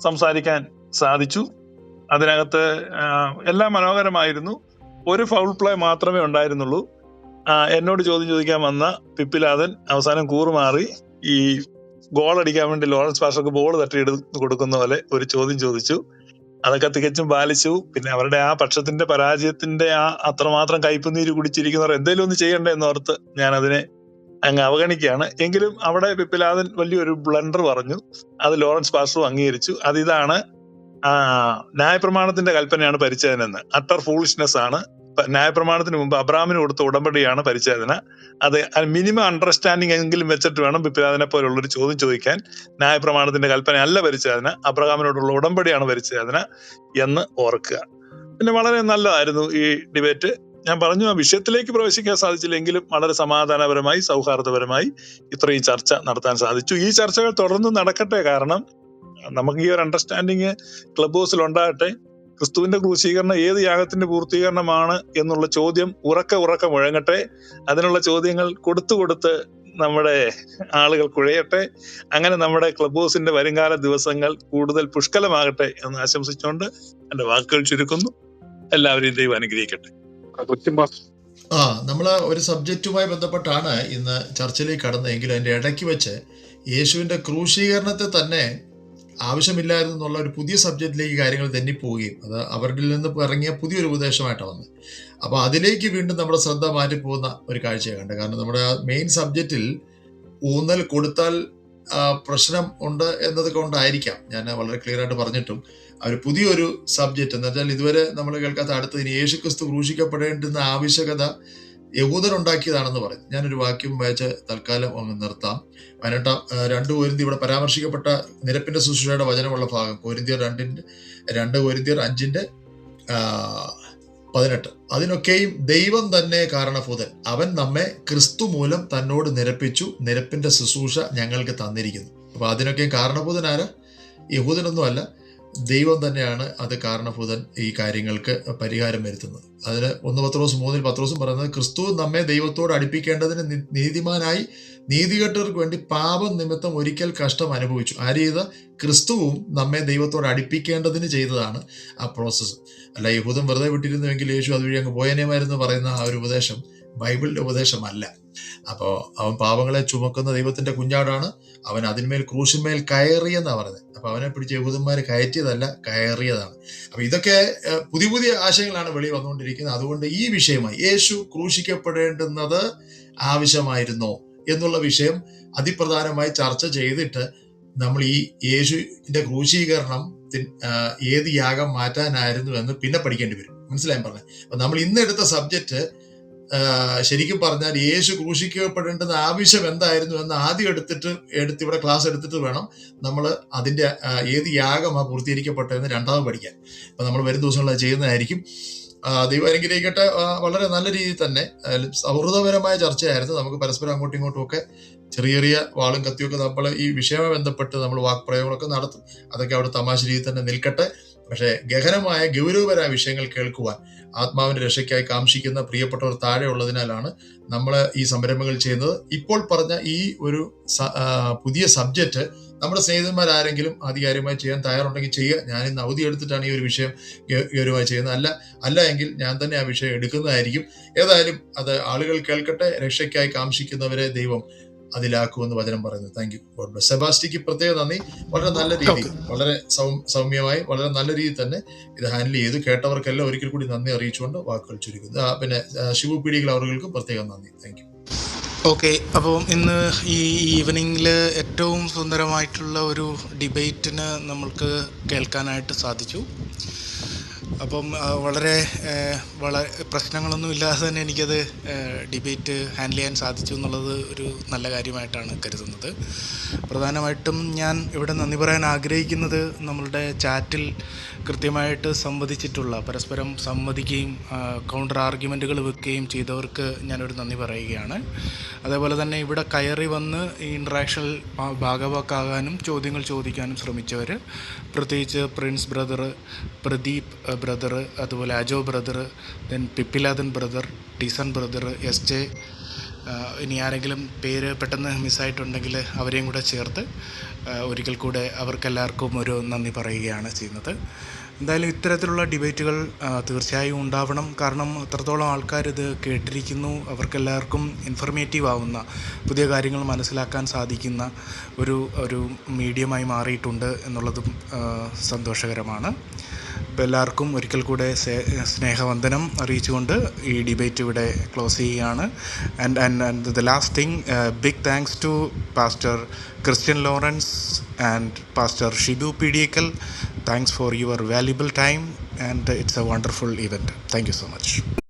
സംസാരിക്കാൻ സാധിച്ചു. അതിനകത്ത് എല്ലാം മനോഹരമായിരുന്നു. ഒരു ഫൗൾ പ്ലേ മാത്രമേ ഉണ്ടായിരുന്നുള്ളൂ. എന്നോട് ചോദ്യം ചോദിക്കാൻ വന്ന പിപ്പിലാതൻ അവസാനം കൂറുമാറി ഈ ഗോൾ അടിക്കാൻ വേണ്ടി ലോറൻസ് പാഷർക്ക് ബോൾ തട്ടിയെടുത്ത് കൊടുക്കുന്ന പോലെ ഒരു ചോദ്യം ചോദിച്ചു. അതൊക്കെ തികച്ചും പാലിച്ചു. പിന്നെ അവരുടെ ആ പക്ഷത്തിന്റെ പരാജയത്തിന്റെ ആ അത്രമാത്രം കയ്പുനീര് കുടിച്ചിരിക്കുന്നവർ എന്തെങ്കിലും ഒന്ന് ചെയ്യണ്ടേ എന്നോർത്ത് ഞാൻ അതിനെ അങ്ങ് അവഗണിക്കുകയാണ്. എങ്കിലും അവിടെ പിപ്പിലാദൻ വലിയൊരു ബ്ലണ്ടർ പറഞ്ഞു. അത് ലോറൻസ് പാസ്റ്ററും അംഗീകരിച്ചു. അതിതാണ് ആ ന്യായപ്രമാണത്തിന്റെ കൽപ്പനയാണ് പരിച്ഛേദന അട്ടർ ഫൂളിഷ്നെസ് ആണ്. ന്യായപ്രമാണത്തിന് മുമ്പ് അബ്രാമിന് കൊടുത്ത ഉടമ്പടിയാണ് പരിച്ഛേദന. അത് മിനിമം അണ്ടർസ്റ്റാൻഡിംഗ് എങ്കിലും വെച്ചിട്ട് വേണം പിതാവിനെ പോലുള്ള ഒരു ചോദ്യം ചോദിക്കാൻ. ന്യായപ്രമാണത്തിന്റെ കൽപ്പന അല്ല പരിച്ഛേദന. അബ്രഹാമിനോടുള്ള ഉടമ്പടിയാണ് പരിച്ഛേദന എന്ന് ഓർക്കുക. പിന്നെ വളരെ നല്ലതായിരുന്നു ഈ ഡിബേറ്റ് ഞാൻ പറഞ്ഞു ആ വിഷയത്തിലേക്ക് പ്രവേശിക്കാൻ സാധിച്ചില്ലെങ്കിലും വളരെ സമാധാനപരമായി സൗഹാർദ്ദപരമായി ഇത്രയും ചർച്ച നടത്താൻ സാധിച്ചു. ഈ ചർച്ചകൾ തുടർന്ന് നടക്കട്ടെ. കാരണം നമുക്ക് ഈ ഒരു അണ്ടർസ്റ്റാൻഡിങ് ക്ലബ് ഹൗസിൽ ഉണ്ടാകട്ടെ. ക്രിസ്തുവിന്റെ ക്രൂശീകരണം ഏത് യാഗത്തിന്റെ പൂർത്തീകരണമാണ് എന്നുള്ള ചോദ്യം ഉറക്ക ഉറക്ക മുഴങ്ങട്ടെ. അതിനുള്ള ചോദ്യങ്ങൾ കൊടുത്തു കൊടുത്ത് നമ്മുടെ ആളുകൾ കുഴയട്ടെ. അങ്ങനെ നമ്മുടെ ക്ലബ് ഹൗസിന്റെ വരുംകാല ദിവസങ്ങൾ കൂടുതൽ പുഷ്കലമാകട്ടെ എന്ന് ആശംസിച്ചുകൊണ്ട് എന്റെ വാക്കുകൾ ചുരുക്കുന്നു. എല്ലാവരെയും ദൈവം അനുഗ്രഹിക്കട്ടെ. ആ നമ്മൾ ഒരു സബ്ജക്റ്റുമായി ബന്ധപ്പെട്ടാണ് ഇന്ന് ചർച്ചയിലേക്ക് കടന്നതെങ്കിൽ അതിന്റെ ഇടയ്ക്ക് വെച്ച് യേശുവിന്റെ ക്രൂശീകരണത്തെ തന്നെ ആവശ്യമില്ലായിരുന്നു എന്നുള്ള ഒരു പുതിയ സബ്ജക്റ്റിലേക്ക് കാര്യങ്ങൾ തെന്നിപ്പോവുകയും അത് അവരിൽ നിന്ന് ഇറങ്ങിയ പുതിയൊരു ഉപദേശമായിട്ടാണ് വന്നത്. അപ്പോൾ അതിലേക്ക് വീണ്ടും നമ്മുടെ ശ്രദ്ധ മാറ്റിപ്പോകുന്ന ഒരു കാഴ്ചയാണ് കണ്ടത്. കാരണം നമ്മുടെ മെയിൻ സബ്ജക്റ്റിൽ ഊന്നൽ കൊടുത്താൽ പ്രശ്നം ഉണ്ട് എന്നത് കൊണ്ടായിരിക്കാം. ഞാൻ വളരെ ക്ലിയർ ആയിട്ട് പറഞ്ഞിട്ടും അവർ പുതിയൊരു സബ്ജക്റ്റ് എന്ന് വെച്ചാൽ ഇതുവരെ നമ്മൾ കേൾക്കാത്ത അടുത്തതിന് യേശു ക്രിസ്തു ക്രൂശിക്കപ്പെടേണ്ടുന്ന ആവശ്യകത യഹൂദനുണ്ടാക്കിയതാണെന്ന് പറയും. ഞാനൊരു വാക്യം വായിച്ച് തൽക്കാലം അങ്ങ് നിർത്താം. പതിനെട്ടാം രണ്ട് കോരിന്തി ഇവിടെ പരാമർശിക്കപ്പെട്ട നിരപ്പിന്റെ ശുശ്രൂഷയുടെ വചനമുള്ള ഭാഗം കോരിന്തിയർ രണ്ടിന്റെ രണ്ട് കോരിന്തിയർ അഞ്ചിന്റെ പതിനെട്ട്. അതിനൊക്കെയും ദൈവം തന്നെ കാരണഭൂതൻ. അവൻ നമ്മെ ക്രിസ്തു മൂലം തന്നോട് നിരപ്പിച്ചു നിരപ്പിന്റെ ശുശ്രൂഷ ഞങ്ങൾക്ക് തന്നിരിക്കുന്നു. അപ്പൊ അതിനൊക്കെയും കാരണഭൂതൻ ആരാ? യഹൂദനൊന്നുമല്ല. ദൈവം തന്നെയാണ് അത് കാരണഭൂതൻ ഈ കാര്യങ്ങൾക്ക് പരിഹാരം വരുത്തുന്നത്. അതിന് ഒന്ന് പത്രോസ് മൂന്നിൽ പത്രോസും പറയുന്നത് ക്രിസ്തു നമ്മെ ദൈവത്തോട് അടുപ്പിക്കേണ്ടതിന് നീതിമാനായി നീതികെട്ടവർക്ക് വേണ്ടി പാപം നിമിത്തം ഒരിക്കൽ കഷ്ടം അനുഭവിച്ചു. ആ രീതി ക്രിസ്തുവും നമ്മെ ദൈവത്തോട് അടുപ്പിക്കേണ്ടതിന് ചെയ്തതാണ് ആ പ്രോസസ്സ് അല്ല യഹൂദൻ വെറുതെ വിട്ടിരുന്നുവെങ്കിൽ യേശു അതുവഴി അങ്ങ് പോയനേമായിരുന്നു പറയുന്ന ആ ഒരു ഉപദേശം. ബൈബിളിന്റെ ഉപദേശമല്ല. അപ്പോൾ അവൻ പാപങ്ങളെ ചുമക്കുന്ന ദൈവത്തിന്റെ കുഞ്ഞാടാണ്. അവൻ അതിന്മേൽ ക്രൂശിന്മേൽ കയറിയെന്നാണ് പറഞ്ഞത് അപ്പൊ അവനെ പിടിച്ച് യഹൂദന്മാർ കയറ്റിയതല്ല കയറിയതാണ്. അപ്പൊ ഇതൊക്കെ പുതിയ പുതിയ ആശയങ്ങളാണ് വെളി വന്നുകൊണ്ടിരിക്കുന്നത്. അതുകൊണ്ട് ഈ വിഷയമായി യേശു ക്രൂശിക്കപ്പെടേണ്ടുന്നത് ആവശ്യമായിരുന്നോ എന്നുള്ള വിഷയം അതിപ്രധാനമായി ചർച്ച ചെയ്തിട്ട് നമ്മൾ ഈ യേശുവിന്റെ ക്രൂശീകരണം ഏത് യാഗം മാറ്റാനായിരുന്നു എന്ന് പിന്നെ പഠിക്കേണ്ടി വരും. മനസ്സിലായി പറഞ്ഞത് അപ്പൊ നമ്മൾ ഇന്ന് എടുത്ത സബ്ജക്റ്റ് ശരിക്കും പറഞ്ഞാൽ യേശു ക്രൂശിക്കപ്പെടേണ്ടുന്ന ആവശ്യം എന്തായിരുന്നു എന്ന് ആദ്യം എടുത്തിട്ട് എടുത്ത് ഇവിടെ ക്ലാസ് എടുത്തിട്ട് വേണം നമ്മൾ അതിന്റെ ഏത് യാഗമാണ് പൂർത്തീകരിക്കപ്പെട്ടതെന്ന് രണ്ടാമത് പഠിക്കാൻ. അപ്പൊ നമ്മൾ വരും ദിവസങ്ങളിൽ ചെയ്യുന്നതായിരിക്കും. ദൈവം അനുഗ്രഹിക്കട്ടെ. വളരെ നല്ല രീതിയിൽ തന്നെ സൗഹൃദപരമായ ചർച്ചയായിരുന്നു. നമുക്ക് പരസ്പരം അങ്ങോട്ടും ഇങ്ങോട്ടും ഒക്കെ ചെറിയ ചെറിയ വാളും കത്തിയൊക്കെ നമ്മൾ ഈ വിഷയവുമായി ബന്ധപ്പെട്ട് നമ്മൾ വാക്പ്രയോഗങ്ങളൊക്കെ നടത്തും. അതൊക്കെ അവിടെ തമാശ രീതിയിൽ തന്നെ നിൽക്കട്ടെ. പക്ഷേ ഗഹനമായ ഗൗരവപരമായ വിഷയങ്ങൾ കേൾക്കുവാൻ ആത്മാവിന്റെ രക്ഷയ്ക്കായി കാംഷിക്കുന്ന പ്രിയപ്പെട്ടവർ താഴെ ഉള്ളതിനാലാണ് നമ്മൾ ഈ സംരംഭങ്ങൾ ചെയ്യുന്നത്. ഇപ്പോൾ പറഞ്ഞ ഈ ഒരു പുതിയ സബ്ജക്റ്റ് നമ്മുടെ സ്നേഹിതന്മാരാരെങ്കിലും ആധികാരികമായി ചെയ്യാൻ തയ്യാറുണ്ടെങ്കിൽ ചെയ്യുക. ഞാൻ ഇന്ന് അവധി എടുത്തിട്ടാണ് ഈ ഒരു വിഷയം ഗൗരവമായി ചെയ്യുന്നത്. അല്ല അല്ല എങ്കിൽ ഞാൻ തന്നെ ആ വിഷയം എടുക്കുന്നതായിരിക്കും. ഏതായാലും അത് ആളുകൾ കേൾക്കട്ടെ രക്ഷയ്ക്കായി കാംഷിക്കുന്നവരെ ദൈവം അതിലാക്കുമെന്ന് വചനം പറയുന്നത് താങ്ക് യു ഗോഡ് ബ്ലസ് സെബാസ്റ്റിക്ക് പ്രത്യേക നന്ദി. വളരെ നല്ല രീതിയിൽ വളരെ സൗമ്യമായി വളരെ നല്ല രീതിയിൽ തന്നെ ഇത് ഹാൻഡിൽ ചെയ്തു. കേട്ടവർക്കെല്ലാം ഒരിക്കൽ കൂടി നന്ദി അറിയിച്ചുകൊണ്ട് വാക്കുകൾ ചുരുക്കുന്നു. പിന്നെ ശിവ ശിവു പീഡികൾ അവർക്കും പ്രത്യേകം നന്ദി. Thank you okay. അപ്പോൾ ഇന്ന് ഈ ഈവനിങ്ങിൽ ഏറ്റവും സുന്ദരമായിട്ടുള്ള ഒരു ഡിബേറ്റിന് നമ്മൾക്ക് കേൾക്കാനായിട്ട് സാധിച്ചു. അപ്പം വളരെ വളരെ പ്രശ്നങ്ങളൊന്നും ഇല്ലാതെ തന്നെ എനിക്കത് ഡിബേറ്റ് ഹാൻഡിൽ ചെയ്യാൻ സാധിച്ചു എന്നുള്ളത് ഒരു നല്ല കാര്യമായിട്ടാണ് കരുതുന്നത്. പ്രധാനമായിട്ടും ഞാൻ ഇവിടെ നന്ദി പറയാൻ ആഗ്രഹിക്കുന്നത് നമ്മളുടെ ചാറ്റിൽ കൃത്യമായിട്ട് സംവദിച്ചിട്ടുള്ള പരസ്പരം സമ്മതിക്കുകയും കൗണ്ടർ ആർഗ്യുമെന്റുകൾ വെക്കുകയും ചെയ്തവർക്ക് ഞാനൊരു നന്ദി പറയുകയാണ്. അതേപോലെ തന്നെ ഇവിടെ കയറി വന്ന് ഈ ഇൻട്രാക്ഷനിൽ ഭാഗവാക്കാകാനും ചോദ്യങ്ങൾ ചോദിക്കാനും ശ്രമിച്ചവർ പ്രത്യേകിച്ച് പ്രിൻസ് ബ്രദർ പ്രദീപ് ബ്രദർ അതുപോലെ Ajo brother then Pippiladan brother Tyson brother S J ഇനി ആരെങ്കിലും പേര് പെട്ടെന്ന് മിസ്സായിട്ടുണ്ടെങ്കിൽ അവരെയും കൂടെ ചേർത്ത് ഒരിക്കൽ കൂടെ അവർക്കെല്ലാവർക്കും ഒരു നന്ദി പറയുകയാണ് ചെയ്യുന്നത്. എന്തായാലും ഇത്തരത്തിലുള്ള ഡിബേറ്റുകൾ തീർച്ചയായും ഉണ്ടാവണം. കാരണം അത്രത്തോളം ആൾക്കാർ ഇത് കേട്ടിരിക്കുന്നു. അവർക്കെല്ലാവർക്കും ഇൻഫർമേറ്റീവ് ആവുന്ന പുതിയ കാര്യങ്ങൾ മനസ്സിലാക്കാൻ സാധിക്കുന്ന ഒരു ഒരു മീഡിയമായി മാറിയിട്ടുണ്ട് എന്നുള്ളതും സന്തോഷകരമാണ്. അപ്പോൾ എല്ലാവർക്കും ഒരിക്കൽ കൂടെ സ്നേഹവന്ദനം അറിയിച്ചുകൊണ്ട് ഈ ഡിബേറ്റ് ഇവിടെ ക്ലോസ് ചെയ്യുകയാണ്. And and and the last thing big thanks to pastor Christian Lawrence and pastor Shibu Pidiyakal thanks for your valuable time and it's a wonderful event thank you so much